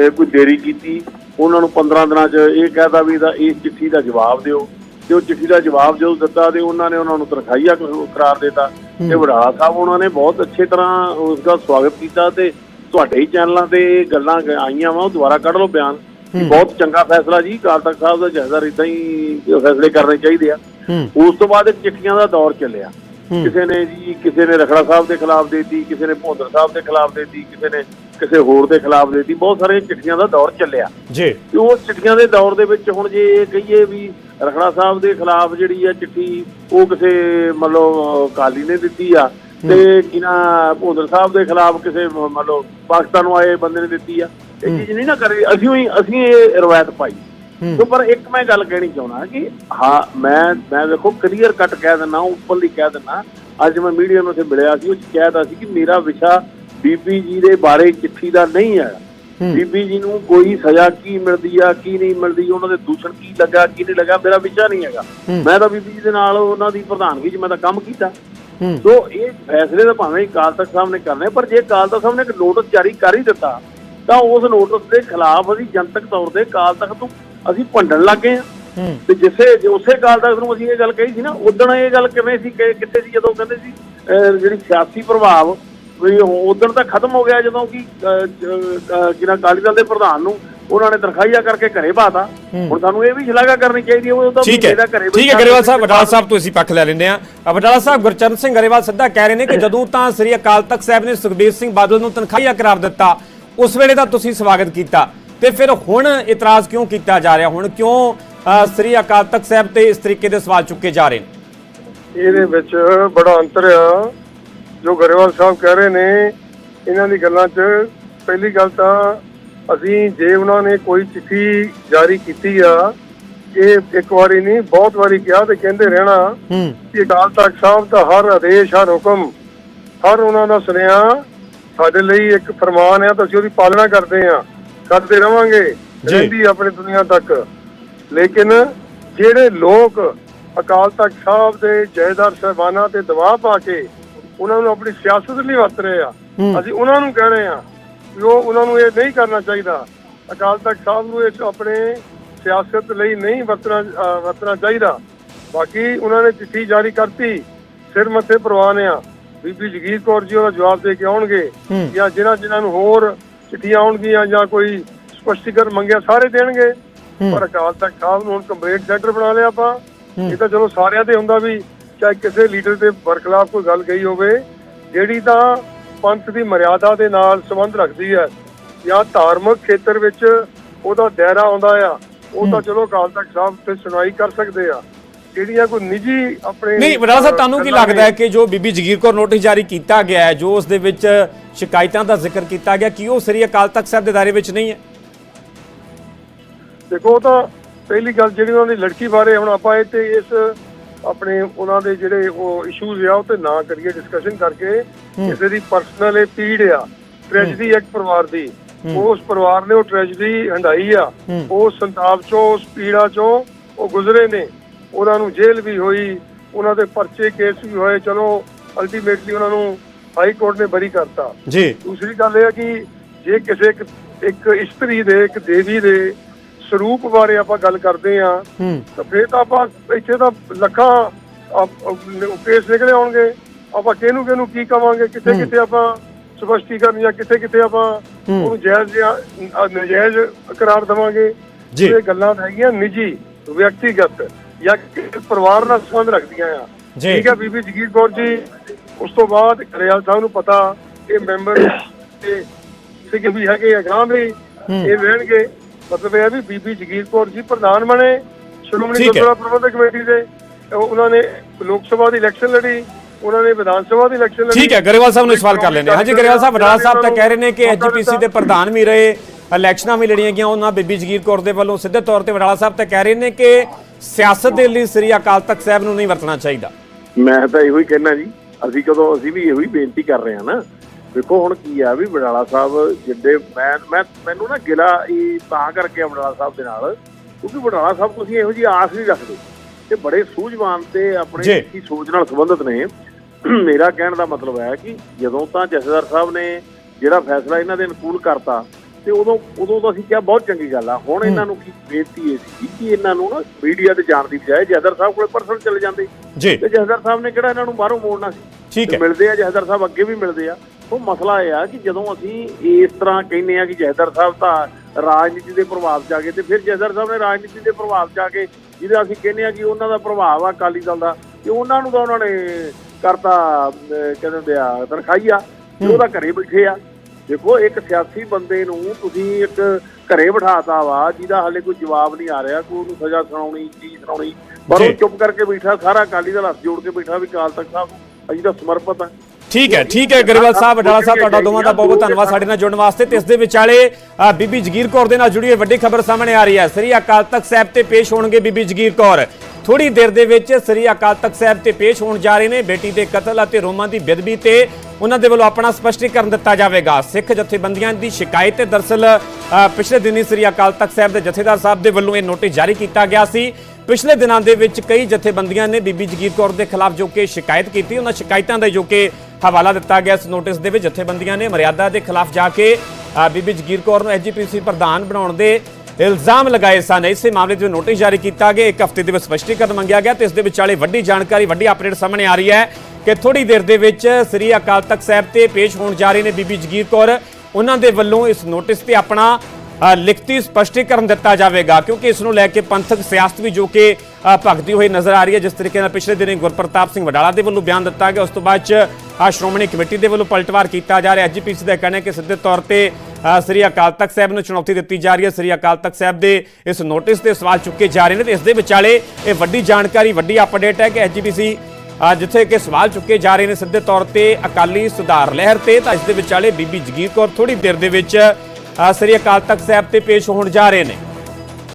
ਕੋਈ ਦੇਰੀ ਕੀਤੀ। ਉਹਨਾਂ ਨੂੰ 15 ਦਿਨਾਂ 'ਚ ਇਹ ਕਹਿਤਾ ਵੀ ਦਾ ਇਸ ਚਿੱਠੀ ਦਾ ਜਵਾਬ ਦਿਓ। ਤੇ ਉਹ ਚਿੱਠੀ ਦਾ ਜਵਾਬ ਜਦੋਂ ਦਿੱਤਾ ਤੇ ਉਹਨਾਂ ਨੇ ਉਹਨਾਂ ਨੂੰ ਤਨਖਾਹੀਆ ਕ- ਕਰਾਰ ਦਿੱਤਾ। ਤੇ ਵਡਾਲਾ ਸਾਹਿਬ ਉਹਨਾਂ ਨੇ ਬਹੁਤ ਅੱਛੇ ਤਰ੍ਹਾਂ ਉਸ ਦਾ ਸਵਾਗਤ ਕੀਤਾ ਤੇ ਤੁਹਾਡੇ ਹੀ ਚੈਨਲਾਂ ਤੇ ਗੱਲਾਂ ਆਈਆਂ ਵਾ ਉਹ ਦੁਬਾਰਾ ਕੱਢ ਲਓ ਬਿਆਨ। ਬਹੁਤ ਚੰਗਾ ਫੈਸਲਾ ਜੀ ਅਕਾਲ ਤਖਤ ਸਾਹਿਬ ਦਾ ਜਹਦਰ ਇਦਾਂ ਹੀ ਫੈਸਲੇ ਕਰਨੇ ਚਾਹੀਦੇ ਆ। ਉਸ ਤੋਂ ਬਾਅਦ ਚਿੱਠੀਆਂ ਦਾ ਦੌਰ ਚੱਲਿਆ। ਕਿਸੇ ਨੇ ਜੀ ਕਿਸੇ ਨੇ ਰਖੜਾ ਸਾਹਿਬ ਦੇ ਖਿਲਾਫ ਦੇਤੀ ਕਿਸੇ ਨੇ ਭੋਂਦਰ ਸਾਹਿਬ ਦੇ ਖਿਲਾਫ ਦੇਤੀ ਕਿਸੇ ਨੇ ਕਿਸੇ ਹੋਰ ਦੇ ਖਿਲਾਫ ਦੇਤੀ ਬਹੁਤ ਸਾਰੀਆਂ ਚਿੱਠੀਆਂ ਦਾ ਦੌਰ ਚੱਲਿਆ। ਜੀ। ਤੇ ਉਹ ਚਿੱਠੀਆਂ ਦੇ ਦੌਰ ਦੇ ਵਿੱਚ ਹੁਣ ਜੇ ਇਹ ਕਹੀਏ ਵੀ ਰਖੜਾ ਸਾਹਿਬ ਦੇ ਖਿਲਾਫ ਜਿਹੜੀ ਆ ਚਿੱਠੀ ਉਹ ਕਿਸੇ ਮਤਲਬ ਕਾਲੀ ਨੇ ਦਿੱਤੀ ਆ ਤੇ ਕਿਨਾ ਭੋਂਦਰ ਸਾਹਿਬ ਦੇ ਖਿਲਾਫ ਕਿਸੇ ਮ- ਮਤਲਬ ਪਾਕਿਸਤਾਨੋਂ ਆਏ ਬੰਦੇ ਨੇ ਦਿੱਤੀ ਆ। ਇਹ ਚੀਜ਼ ਨਹੀਂ ਨਾ ਕਰੇ ਅਸੀਂ ਹੀ ਅਸੀਂ ਇਹ ਰਵਾਇਤ ਪਾਈ। ਸੋ ਪਰ ਇੱਕ ਮੈਂ ਗੱਲ ਕਹਿਣੀ ਚਾਹੁੰਦਾ ਕਿ ਹਾਂ ਮੈਂ ਮੈਂ ਦੇਖੋ ਕਲੀਅਰ ਕੱਟ ਕਹਿ ਦਿੰਦਾ ਉੱਪਰਲੀ ਕਹਿ ਦਿੰਦਾ। ਅੱਜ ਮੈਂ ਮੀਡੀਆ ਨੂੰ ਉੱਥੇ ਮਿਲਿਆ ਸੀ ਉਹ 'ਚ ਕਹਿਤਾ ਸੀ ਕਿ ਮੇਰਾ ਵਿਸ਼ਾ ਬੀਬੀ ਜੀ ਦੇ ਬਾਰੇ ਚਿੱਠੀ ਦਾ ਨਹੀਂ ਹੈ। ਬੀਬੀ ਜੀ ਨੂੰ ਕੋਈ ਸਜ਼ਾ ਕੀ ਮਿਲਦੀ ਆ ਕੀ ਨਹੀਂ ਮਿਲਦੀ ਉਹਨਾਂ ਦੇ ਦੂਸ਼ਣ ਕੀ ਲੱਗਾ ਕੀ ਨਹੀਂ ਲੱਗਾ ਮੇਰਾ ਵਿਸ਼ਾ ਨਹੀਂ ਹੈਗਾ। ਮੈਂ ਤਾਂ ਬੀਬੀ ਜੀ ਦੇ ਨਾਲ ਉਹਨਾਂ ਦੀ ਪ੍ਰਧਾਨਗੀ 'ਚ ਮੈਂ ਤਾਂ ਕੰਮ ਕੀਤਾ। ਸੋ ਇਹ ਫੈਸਲੇ ਤਾਂ ਭਾਵੇਂ ਅਕਾਲ ਤਖਤ ਸਾਹਿਬ ਨੇ ਕਰਨੇ ਪਰ ਜੇ ਅਕਾਲ ਤਖਤ ਸਾਹਿਬ ਨੇ ਇੱਕ ਨੋਟਿਸ ਜਾਰੀ ਕਰ ਹੀ ਦਿੱਤਾ ਤਾਂ ਉਸ ਨੋਟਿਸ ਦੇ ਖਿਲਾਫ ਅਸੀਂ ਜਨਤਕ ਤੌਰ ਤੇ ਅਕਾਲ ਤਖਤ ਨੂੰ ਅਸੀਂ ਭੰਡਣ ਲੱਗੇ ਆ ਤੇ ਜਿਸੇ ਜੇ ਉਸੇ ਅਕਾਲ ਤਖਤ ਨੂੰ ਅਸੀਂ ਇਹ ਗੱਲ ਕਹੀ ਸੀ ਨਾ ਉਦੋਂ ਇਹ ਗੱਲ ਕਿਵੇਂ ਸੀ ਕਿੱਥੇ ਸੀ ਜਦੋਂ ਕਹਿੰਦੇ ਸੀ ਜਿਹੜੀ ਸਿਆਸੀ ਪ੍ਰਭਾਵ ਵੀ ਉਦੋਂ ਤਾਂ ਖਤਮ ਹੋ ਗਿਆ ਜਦੋਂ ਕਿ ਕਿਨਾ ਅਕਾਲੀ ਦਲ ਦੇ ਪ੍ਰਧਾਨ ਨੂੰ ਉਹਨਾਂ ਨੇ ਤਰਖਾਈਆ ਕਰਕੇ ਘਰੇ ਬਾਤਾ ਹੁਣ ਸਾਨੂੰ ਇਹ ਵੀ ਸ਼ਲਾਘਾ ਕਰਨੀ ਚਾਹੀਦੀ ਹੈ ਉਹ ਤਾਂ ਠੀਕ ਹੈ। ਠੀਕ ਹੈ ਗਰੇਵਾਲ ਸਾਹਿਬ ਵਡਾਲਾ ਸਾਹਿਬ ਤੋਂ ਅਸੀਂ ਪੱਖ ਲੈ ਲੈਂਦੇ ਆ। ਵਡਾਲਾ ਸਾਹਿਬ ਗੁਰਚਰਨ ਸਿੰਘ ਗਰੇਵਾਲ ਸਿੱਧਾ ਕਹਿ ਰਹੇ ਨੇ ਕਿ ਜਦੋਂ ਤਾਂ ਸ੍ਰੀ ਅਕਾਲ ਤਖਤ ਸਾਹਿਬ ਨੇ ਸੁਖਬੀਰ ਸਿੰਘ ਬਾਦਲ ਨੂੰ ਤਨਖਾਹੀਆ ਕਰਾਰ ਦਿੱਤਾ ਉਸ ਵੇਲੇ ਦਾ ਤੁਸੀਂ ਸਵਾਗਤ ਕੀਤਾ। ਤੇ ਫਿਰ ਹੁਣ ਇਤਰਾਜ਼ ਕਿਉਂ ਕੀਤਾ ਜਾ ਰਿਹਾ? ਹੁਣ ਕਿਉਂ ਸ੍ਰੀ ਅਕਾਲ ਤਖਤ ਸਾਹਿਬ ਤੇ ਇਸ ਤਰੀਕੇ ਦੇ ਸਵਾਲ ਚੁੱਕੇ ਜਾ ਰਹੇ ਨੇ? ਇਹਦੇ ਵਿੱਚ ਬੜਾ ਅੰਤਰ ਆ। ਜੋ ਗਰੇਵਾਲ ਸਾਹਿਬ ਕਹਿ ਰਹੇ ਨੇ ਇਹਨਾਂ ਦੀ ਗੱਲਾਂ 'ਚ ਪਹਿਲੀ ਗੱਲ ਤਾਂ ਅਸੀਂ ਜੇ ਉਹਨਾਂ ਨੇ ਕੋਈ ਚਿੱਠੀ ਜਾਰੀ ਕੀਤੀ ਆ ਇਹ ਇੱਕ ਵਾਰੀ ਨਹੀਂ ਬਹੁਤ ਵਾਰੀ ਕਿਹਾ ਤੇ ਕਹਿੰਦੇ ਰਹਿਣਾ ਕਿ ਅਕਾਲ ਤਖਤ ਸਾਹਿਬ ਦਾ ਹਰ ਆਦੇਸ਼ ਹਰ ਹੁਕਮ ਹਰ ਉਹਨਾਂ ਦਾ ਸੁਨੇਹਾ ਸਾਡੇ ਲਈ ਇੱਕ ਫਰਮਾਨ ਆ ਤਾਂ ਅਸੀਂ ਉਹਦੀ ਪਾਲਣਾ ਕਰਦੇ ਆ ਕਰਦੇ ਰਵਾਂਗੇ। ਰਹਿੰਦੀ ਆਪਣੀ ਦੁਨੀਆ ਤੱਕ। ਲੇਕਿਨ ਜਿਹੜੇ ਲੋਕ ਅਕਾਲ ਤਖਤ ਸਾਹਿਬ ਦੇ ਜਹੇਦਾਰ ਸਹਿਬਾਨਾਂ ਤੇ ਦਬਾਅ ਪਾ ਕੇ ਉਹਨਾਂ ਨੂੰ ਆਪਣੀ ਸਿਆਸਤ ਲਈ ਵਰਤ ਰਹੇ ਆ ਅਸੀਂ ਉਹਨਾਂ ਨੂੰ ਕਹਿ ਰਹੇ ਆ ਉਹ ਉਹਨਾਂ ਨੂੰ ਇਹ ਨਹੀਂ ਕਰਨਾ ਚਾਹੀਦਾ। ਅਕਾਲ ਤਖਤ ਸਾਹਿਬ ਨੂੰ ਇਸ ਆਪਣੇ ਸਿਆਸਤ ਲਈ ਨਹੀਂ ਵਰਤਣਾ ਵਰਤਣਾ ਚਾਹੀਦਾ। ਬਾਕੀ ਉਹਨਾਂ ਨੇ ਚਿੱਠੀ ਜਾਰੀ ਕਰਤੀ ਸਿਰ ਮੱਥੇ ਪ੍ਰਵਾਨ ਆ। ਬੀਬੀ ਜਗੀਰ ਕੌਰ ਜੀ ਉਹਦਾ ਜਵਾਬ ਦੇ ਕੇ ਆਉਣਗੇ। ਜਾਂ ਜਿਨ੍ਹਾਂ ਜਿਨ੍ਹਾਂ ਨੂੰ ਹੋਰ ਚਿੱਠੀਆਂ ਆਉਣਗੀਆਂ ਜਾਂ ਕੋਈ ਸਪਸ਼ਟੀਕਰਨ ਮੰਗਿਆ ਸਾਰੇ ਦੇਣਗੇ। ਪਰ ਅਕਾਲ ਤਖਤ ਸਾਹਿਬ ਨੂੰ ਹੁਣ ਕੰਪਲੇਂਟ ਸੈਂਟਰ ਬਣਾ ਲਿਆ ਆਪਾਂ। ਇਹ ਤਾਂ ਚਲੋ ਸਾਰਿਆਂ ਤੇ ਹੁੰਦਾ ਵੀ ਚਾਹੇ ਕਿਸੇ ਲੀਡਰ ਦੇ ਬਰਖਲਾਫ ਕੋਈ ਗੱਲ ਗਈ ਹੋਵੇ ਜਿਹੜੀ ਤਾਂ ਪੰਥ ਦੀ ਮਰਿਆਦਾ ਦੇ ਨਾਲ ਸੰਬੰਧ ਰੱਖਦੀ ਹੈ ਜਾਂ ਧਾਰਮਿਕ ਖੇਤਰ ਵਿੱਚ ਉਹਦਾ ਦਾਇਰਾ ਆਉਂਦਾ ਆ ਉਹ ਤਾਂ ਚਲੋ ਅਕਾਲ ਤਖਤ ਸਾਹਿਬ ਤੇ ਸੁਣਵਾਈ ਕਰ ਸਕਦੇ ਆ। ਜਿਹੜੀਆਂ ਕੋਈ ਨਿੱਜੀ ਆਪਣੇ ਨਹੀਂ ਵਡਾਲਾ ਸਾਹਿਬ ਤੁਹਾਨੂੰ ਕੀ ਲੱਗਦਾ ਹੈ ਕਿ ਜੋ ਬੀਬੀ ਜਗੀਰ ਕੌਰ ਨੋਟਿਸ ਜਾਰੀ ਕੀਤਾ ਗਿਆ ਹੈ ਜੋ ਉਸ ਦੇ ਵਿੱਚ ਸ਼ਿਕਾਇਤਾਂ ਦਾ ਜ਼ਿਕਰ ਕੀਤਾ ਗਿਆ ਕੀ ਉਹ ਸ੍ਰੀ ਅਕਾਲ ਤਖਤ ਸਾਹਿਬ ਦੇ ਦਾਇਰੇ ਵਿੱਚ ਨਹੀਂ ਹੈ? ਦੇਖੋ ਤਾਂ ਪਹਿਲੀ ਗੱਲ ਜਿਹੜੀ ਉਹਨਾਂ ਦੀ ਲੜਕੀ ਬਾਰੇ ਹੁਣ ਆਪਾਂ ਇਹ ਤੇ ਇਸ ਆਪਣੇ ਉਹਨਾਂ ਦੇ ਜਿਹੜੇ ਉਹ ਇਸ਼ੂਜ਼ ਆ ਉਹ ਤੇ ਨਾ ਕਰੀਏ ਡਿਸਕਸ਼ਨ ਕਰਕੇ ਕਿਸੇ ਦੀ ਪਰਸਨਲ ਇਹ ਪੀੜ ਆ ਟ੍ਰੈਜਡੀ ਇੱਕ ਪਰਿਵਾਰ ਦੀ। ਉਸ ਪਰਿਵਾਰ ਨੇ ਉਹ ਟ੍ਰੈਜਡੀ ਹੰਡਾਈ ਆ। ਉਸ ਸੰਤਾਪ ਚੋਂ ਉਸ ਪੀੜਾ ਚੋਂ ਉਹ ਗੁਜ਼ਰੇ ਨੇ। ਉਹਨਾਂ ਨੂੰ ਜੇਲ੍ਹ ਵੀ ਹੋਈ ਉਹਨਾਂ ਦੇ ਪਰਚੇ ਕੇਸ ਵੀ ਹੋਏ। ਚਲੋ ਅਲਟੀਮੇਟਲੀ ਉਹਨਾਂ ਨੂੰ ਹਾਈ ਕੋਰਟ ਨੇ ਬਰੀ ਕਰਤਾ। ਜੀ। ਦੂਸਰੀ ਗੱਲ ਇਹ ਹੈ ਕਿ ਜੇ ਕਿਸੇ ਇੱਕ ਇੱਕ ਇਸਤਰੀ ਦੇ ਇੱਕ ਦੇਵੀ ਦੇ ਸਰੂਪ ਬਾਰੇ ਆਪਾਂ ਗੱਲ ਕਰਦੇ ਆ ਤਾਂ ਫਿਰ ਤਾਂ ਆਪਾਂ ਇੱਥੇ ਤਾਂ ਲੱਖਾਂ ਕੇਸ ਨਿਕਲੇ ਆਉਣਗੇ। ਆਪਾਂ ਕਿਹਨੂੰ ਕਿਹਨੂੰ ਕੀ ਕਵਾਂਗੇ ਕਿੱਥੇ ਕਿੱਥੇ ਆਪਾਂ ਸਪਸ਼ਟੀਕਰਨ ਜਾਂ ਕਿੱਥੇ ਕਿੱਥੇ ਆਪਾਂ ਉਹਨੂੰ ਜਾਇਜ਼ ਜਾਂ ਨਜਾਇਜ਼ ਕਰਾਰ ਦੇਵਾਂਗੇ। ਇਹ ਗੱਲਾਂ ਹੈਗੀਆਂ ਨਿੱਜੀ ਵਿਅਕਤੀਗਤ ਜਾਂ ਪਰਿਵਾਰ ਨਾਲ ਸੰਬੰਧ ਰੱਖਦੀਆਂ ਆ। ਠੀਕ ਹੈ ਬੀਬੀ ਜਗੀਰ ਕੌਰ ਜੀ ਉਸ ਤੋਂ ਬਾਅਦ ਰਿਆਲ ਸਾਹਿਬ ਨੂੰ ਪਤਾ ਇਹ ਮੈਂਬਰ ਤੇ ਸਿੱਖ ਵੀ ਹੈਗੇ ਆ ਗਾਂ ਵੀ ਇਹ ਰਹਿਣਗੇ। ਮਤਲਬ ਇਹ ਹੈ ਵੀ ਬੀਬੀ ਜਗੀਰ ਕੌਰ ਜੀ ਪ੍ਰਧਾਨ ਬਣੇ ਸ਼੍ਰੋਮਣੀ। ਗੁਰਦੁਆਰਾ ਪ੍ਰਬੰਧਕ ਕਮੇਟੀ ਦੇ। ਉਹ- ਉਹਨਾਂ ਨੇ ਲੋਕ ਸਭਾ ਦੀ ਇਲੈਕਸ਼ਨ ਲੜੀ ਉਹਨਾਂ ਨੇ ਵਿਧਾਨ ਸਭਾ ਦੀ ਇਲੈਕਸ਼ਨ ਲੜੀ। ਠੀਕ ਹੈ ਗਰੇਵਾਲ ਸਾਹਿਬ ਨੂੰ ਸਵਾਲ ਕਰ ਲੈਂਦੇ ਹਾਂ। ਹਾਂਜੀ ਗਰੇਵਾਲ ਸਾਹਿਬ ਵਡਾਲਾ ਸਾਹਿਬ ਤਾਂ ਕਹਿ ਰਹੇ ਨੇ ਕਿ ਐਚਪੀਸੀ ਦੇ ਪ੍ਰਧਾਨ ਵੀ ਰਹੇ ਇਲੈਕਸ਼ਨਾਂ ਵੀ ਲੜੀਆਂ ਗਈਆਂ ਉਹਨਾਂ ਬੀਬੀ ਜਗੀਰ ਕੌਰ ਦੇ ਵੱਲੋਂ ਸਿੱਧੇ ਤੌਰ ਤੇ ਵਡਾਲਾ ਸਾਹਿਬ ਤਾਂ ਕਹਿ ਰਹੇ ਨੇ ਕਿ ਸਿਆਸਤ ਦੇ ਲਈ ਸ੍ਰੀ ਅਕਾਲ ਤਖਤ ਸਾਹਿਬ ਨੂੰ ਨਹੀਂ ਵਰਤਣਾ ਚਾਹੀਦਾ। ਮੈਂ ਤਾਂ ਇਹੋ ਹੀ ਕਹਿਣਾ ਜੀ ਅਸੀਂ ਕਦੋਂ ਅਸੀਂ ਵੀ ਇਹੋ ਹੀ ਬੇਨਤੀ ਕਰ ਰਹੇ ਹਾਂ ਨਾ ਵੇਖੋ ਹੁਣ ਕੀ ਆ ਵੀ ਬਡਾਲਾ ਸਾਹਿਬ ਜਿੱਡੇ ਮੈਂ ਮੈਂ ਮੈਨੂੰ ਨਾ ਗਿਲਾ ਇਹ ਤਾਂ ਕਰਕੇ ਬਡਾਲਾ ਸਾਹਿਬ ਦੇ ਨਾਲ ਕਿਉਂਕਿ ਬਡਾਲਾ ਸਾਹਿਬ ਤੁਸੀਂ ਇਹੋ ਜੀ ਆਸ ਨਹੀਂ ਰੱਖਦੇ। ਤੇ ਬੜੇ ਸੂਝਵਾਨ ਤੇ। ਆਪਣੇ ਕੀ ਸੋਚ ਨਾਲ ਸੰਬੰਧਿਤ ਨੇ। ਮੇਰਾ ਕਹਿਣ ਦਾ ਮਤਲਬ ਹੈ ਕਿ ਜਦੋਂ ਤਾਂ ਜਥੇਦਾਰ ਸਾਹਿਬ ਨੇ ਜਿਹੜਾ ਫੈਸਲਾ ਇਹਨਾਂ ਦੇ ਅਨੁਕੂਲ ਕਰਤਾ ਤੇ ਉਦੋਂ ਉਦੋਂ ਤਾਂ ਅਸੀਂ ਕਿਹਾ ਬਹੁਤ ਚੰਗੀ ਗੱਲ ਆ। ਹੁਣ ਇਹਨਾਂ ਨੂੰ ਕੀ ਬੇਨਤੀ ਇਹ ਸੀ ਕਿ ਇਹਨਾਂ ਨੂੰ ਨਾ ਮੀਡੀਆ ਤੇ ਜਾਣ ਦੀ ਬਜਾਏ ਜਹਦਰ ਸਾਹਿਬ ਕੋਲੇ ਪਰਸਨਲ ਚਲੇ ਜਾਂਦੇ। ਤੇ ਜਹਦਰ ਸਾਹਿਬ ਨੇ ਕਿਹੜਾ ਇਹਨਾਂ ਨੂੰ ਬਾਹਰੋਂ ਮੋੜਨਾ ਸੀ? ਠੀਕ ਹੈ। ਮਿਲਦੇ ਆ ਜਹਦਰ ਸਾਹਿਬ ਅੱਗੇ ਵੀ ਮਿਲਦੇ ਆ। ਉਹ ਮਸਲਾ ਇਹ ਆ ਕਿ ਜਦੋਂ ਅਸੀਂ ਇਸ ਤਰ੍ਹਾਂ ਕਹਿੰਦੇ ਆ ਕਿ ਜਹਦਰ ਸਾਹਿਬ ਤਾਂ ਰਾਜਨੀਤੀ ਦੇ ਪ੍ਰਭਾਵ ਚ ਆ ਗਏ ਤੇ ਫਿਰ ਜਹਦਰ ਸਾਹਿਬ ਨੇ ਰਾਜਨੀਤੀ ਦੇ ਪ੍ਰਭਾਵ ਚ ਆ ਕੇ ਜਿਹਦਾ ਅਸੀਂ ਕਹਿੰਦੇ ਆ ਕਿ ਉਹਨਾਂ ਦਾ ਪ੍ਰਭਾਵ ਆ ਅਕਾਲੀ ਦਲ ਦਾ ਤੇ ਉਹਨਾਂ ਨੂੰ ਤਾਂ ਉਹਨਾਂ ਨੇ ਕਰਤਾ ਕਹਿੰਦੇ ਹੁੰਦੇ ਆ ਤਨਖਾਹੀ ਆ ਤੇ ਉਹਦਾ ਘਰੇ ਬੈਠੇ ਆ ਦੇਖੋ ਇੱਕ ਸਿਆਸੀ ਬੰਦੇ ਨੂੰ ਤੁਸੀਂ ਇੱਕ ਘਰੇ ਬਿਠਾਤਾ ਵਾ ਜਿਹਦਾ ਹਾਲੇ ਕੋਈ ਜਵਾਬ ਨਹੀਂ ਆ ਰਿਹਾ ਕੋਈ ਉਹਨੂੰ ਸਜ਼ਾ ਸੁਣਾਉਣੀ ਕੀ ਸੁਣਾਉਣੀ ਪਰ। ਉਹ ਚੁੱਪ ਕਰਕੇ ਬੈਠਾ ਸਾਰਾ ਅਕਾਲੀ ਦਲ ਹੱਥ ਜੋੜ ਕੇ ਬੈਠਾ ਵੀ ਕਾਲ ਤਖਤ ਸਾਹਿਬ ਅਸੀਂ ਤਾਂ ਸਮਰਪਿਤ ਆ ਠੀਕ ਹੈ ਠੀਕ ਹੈ, ਗਰੇਵਾਲ ਸਾਹਿਬ ਅਡਾਲਾ ਸਾਹਿਬ ਤੁਹਾਡਾ ਦੋਵਾਂ ਦਾ ਬਹੁਤ ਬਹੁਤ ਧੰਨਵਾਦ ਸਾਡੇ ਨਾਲ ਜੁੜਨ ਵਾਸਤੇ। ਤੇ ਇਸ ਦੇ ਵਿਚਾਲੇ ਬੀਬੀ ਜਗੀਰ ਕੌਰ ਦੇ ਨਾਲ ਜੁੜੀ ਹੋਈ ਵੱਡੀ ਖਬਰ ਸਾਹਮਣੇ ਆ ਰਹੀ ਹੈ। ਸ੍ਰੀ ਅਕਾਲ ਤਖਤ ਸਾਹਿਬ ਤੇ ਪੇਸ਼ ਹੋਣਗੇ ਬੀਬੀ ਜਗੀਰ ਕੌਰ। ਥੋੜੀ ਦੇਰ ਦੇ ਵਿੱਚ ਸ੍ਰੀ ਅਕਾਲ ਤਖਤ ਸਾਹਿਬ ਤੇ ਪੇਸ਼ ਹੋਣ ਜਾ ਰਹੇ ਨੇ, ਬੇਟੀ ਦੇ ਕਤਲ ਅਤੇ ਰੋਮਾਂ ਦੀ ਬੇਦਬੀ ਤੇ ਉਹਨਾਂ ਦੇ ਵੱਲੋਂ ਆਪਣਾ ਸਪਸ਼ਟੀਕਰਨ ਦਿੱਤਾ ਜਾਵੇਗਾ। ਸਿੱਖ ਜਥੇਬੰਦੀਆਂ ਦੀ ਸ਼ਿਕਾਇਤ ਤੇ ਦਰਸਲ ਪਿਛਲੇ ਦਿਨੀ ਸ੍ਰੀ ਅਕਾਲ ਤਖਤ ਸਾਹਿਬ ਦੇ ਜਥੇਦਾਰ ਸਾਹਿਬ ਦੇ ਵੱਲੋਂ ਇਹ ਨੋਟਿਸ ਜਾਰੀ ਕੀਤਾ ਗਿਆ ਸੀ। ਪਿਛਲੇ ਦਿਨਾਂ ਦੇ ਵਿੱਚ ਕਈ ਜਥੇਬੰਦੀਆਂ ਨੇ ਬੀਬੀ ਜਗੀਰ ਕੌਰ ਦੇ ਖਿਲਾਫ ਜੋ ਕਿ ਸ਼ਿਕਾਇਤ ਕੀਤੀ, ਉਹਨਾਂ ਸ਼ਿਕਾਇਤਾਂ ਦਾ ਜੋ ਕਿ ਹਵਾਲਾ ਦਿੱਤਾ ਗਿਆ ਇਸ ਨੋਟਿਸ ਦੇ ਵਿੱਚ ਜਥੇਬੰਦੀਆਂ ਨੇ ਮਰਿਆਦਾ ਦੇ ਖਿਲਾਫ ਜਾ ਕੇ ਬੀਬੀ ਜਗੀਰ ਕੌਰ ਨੂੰ ਐਜੀਪੀਸੀ ਪ੍ਰਧਾਨ ਬਣਾਉਣ ਦੇ ਇਲਜ਼ਾਮ ਲਗਾਏ ਸਨ। ਇਸੇ ਮਾਮਲੇ 'ਚ ਨੋਟਿਸ ਜਾਰੀ ਕੀਤਾ ਗਿਆ। ਇੱਕ ਹਫ਼ਤੇ ਦੇ ਵਿੱਚ ਸਪਸ਼ਟੀਕਰਨ ਮੰਗਿਆ ਗਿਆ ਤੇ ਇਸ ਦੇ ਵਿਚਾਲੇ ਵੱਡੀ ਜਾਣਕਾਰੀ, ਵੱਡੀ ਅਪਡੇਟ ਸਾਹਮਣੇ ਆ ਰਹੀ ਹੈ ਕਿ ਥੋੜੀ ਦੇਰ ਦੇ ਵਿੱਚ ਸ੍ਰੀ ਅਕਾਲ ਤਖਤ ਸਾਹਿਬ ਤੇ ਪੇਸ਼ ਹੋਣ ਜਾ ਰਹੇ ਨੇ ਬੀਬੀ ਜਗੀਰ ਕੌਰ। ਉਹਨਾਂ ਦੇ ਵੱਲੋਂ ਇਸ ਨੋਟਿਸ ਤੇ ਆਪਣਾ ਲਿਖਤੀ ਸਪਸ਼ਟੀਕਰਨ ਦਿੱਤਾ ਜਾਵੇਗਾ ਕਿਉਂਕਿ ਇਸ ਨੂੰ ਲੈ ਕੇ ਪੰਥਕ ਸਿਆਸਤ ਵੀ ਜੋ ਕਿ ਅ, ਭਗਦੀ ਹੋਈ ਨਜ਼ਰ ਆ ਰਹੀ ਹੈ। ਜਿਸ ਤਰੀਕੇ ਨਾਲ ਪਿਛਲੇ ਦਿਨੀ ਗੁਰਪ੍ਰਤਾਪ ਸਿੰਘ ਵਡਾਲਾ ਦੇ ਵੱਲੋਂ ਬਿਆਨ ਦਿੱਤਾ ਗਿਆ ਉਸ ਤੋਂ ਬਾਅਦ ਚ ਸ਼੍ਰੋਮਣੀ ਕਮੇਟੀ ਦੇ ਵੱਲੋਂ ਪਲਟਵਾਰ ਕੀਤਾ ਜਾ ਰਿਹਾ। ਐਜੀਪੀਸੀ ਦਾ ਕਹਿਣਾ ਹੈ ਕਿ ਸਿੱਧੇ ਤੌਰ ਤੇ ਸ੍ਰੀ ਅਕਾਲ ਤਖਤ ਸਾਹਿਬ ਨੂੰ ਚੁਣੌਤੀ ਦਿੱਤੀ ਜਾ ਰਹੀ ਹੈ। ਸ੍ਰੀ ਅਕਾਲ ਤਖਤ ਸਾਹਿਬ ਦੇ ਇਸ ਨੋਟਿਸ ਤੇ ਸਵਾਲ ਚੁੱਕੇ ਜਾ ਰਹੇ ਨੇ ਤੇ ਇਸ ਦੇ ਵਿਚਾਲੇ ਇਹ ਵੱਡੀ ਜਾਣਕਾਰੀ ਵੱਡੀ ਅਪਡੇਟ ਹੈ ਕਿ ਐਜੀਪੀਸੀ ਅ, ਜਿੱਥੇ ਕਿ ਸਵਾਲ ਚੁੱਕੇ ਜਾ ਰਹੇ ਨੇ ਸਿੱਧੇ ਤੌਰ ਤੇ ਅਕਾਲੀ ਸੁਧਾਰ ਲਹਿਰ ਤੇ ਤਾਂ ਇਸ ਦੇ ਵਿਚਾਲੇ ਬੀਬੀ ਜਗੀਰ ਕੌਰ ਥੋੜੀ ਦੇਰ ਦੇ ਵਿੱਚ ਸ੍ਰੀ ਅਕਾਲ ਤਖਤ ਸਾਹਿਬ ਤੇ ਪੇਸ਼ ਹੋਣ ਜਾ ਰਹੇ ਨੇ।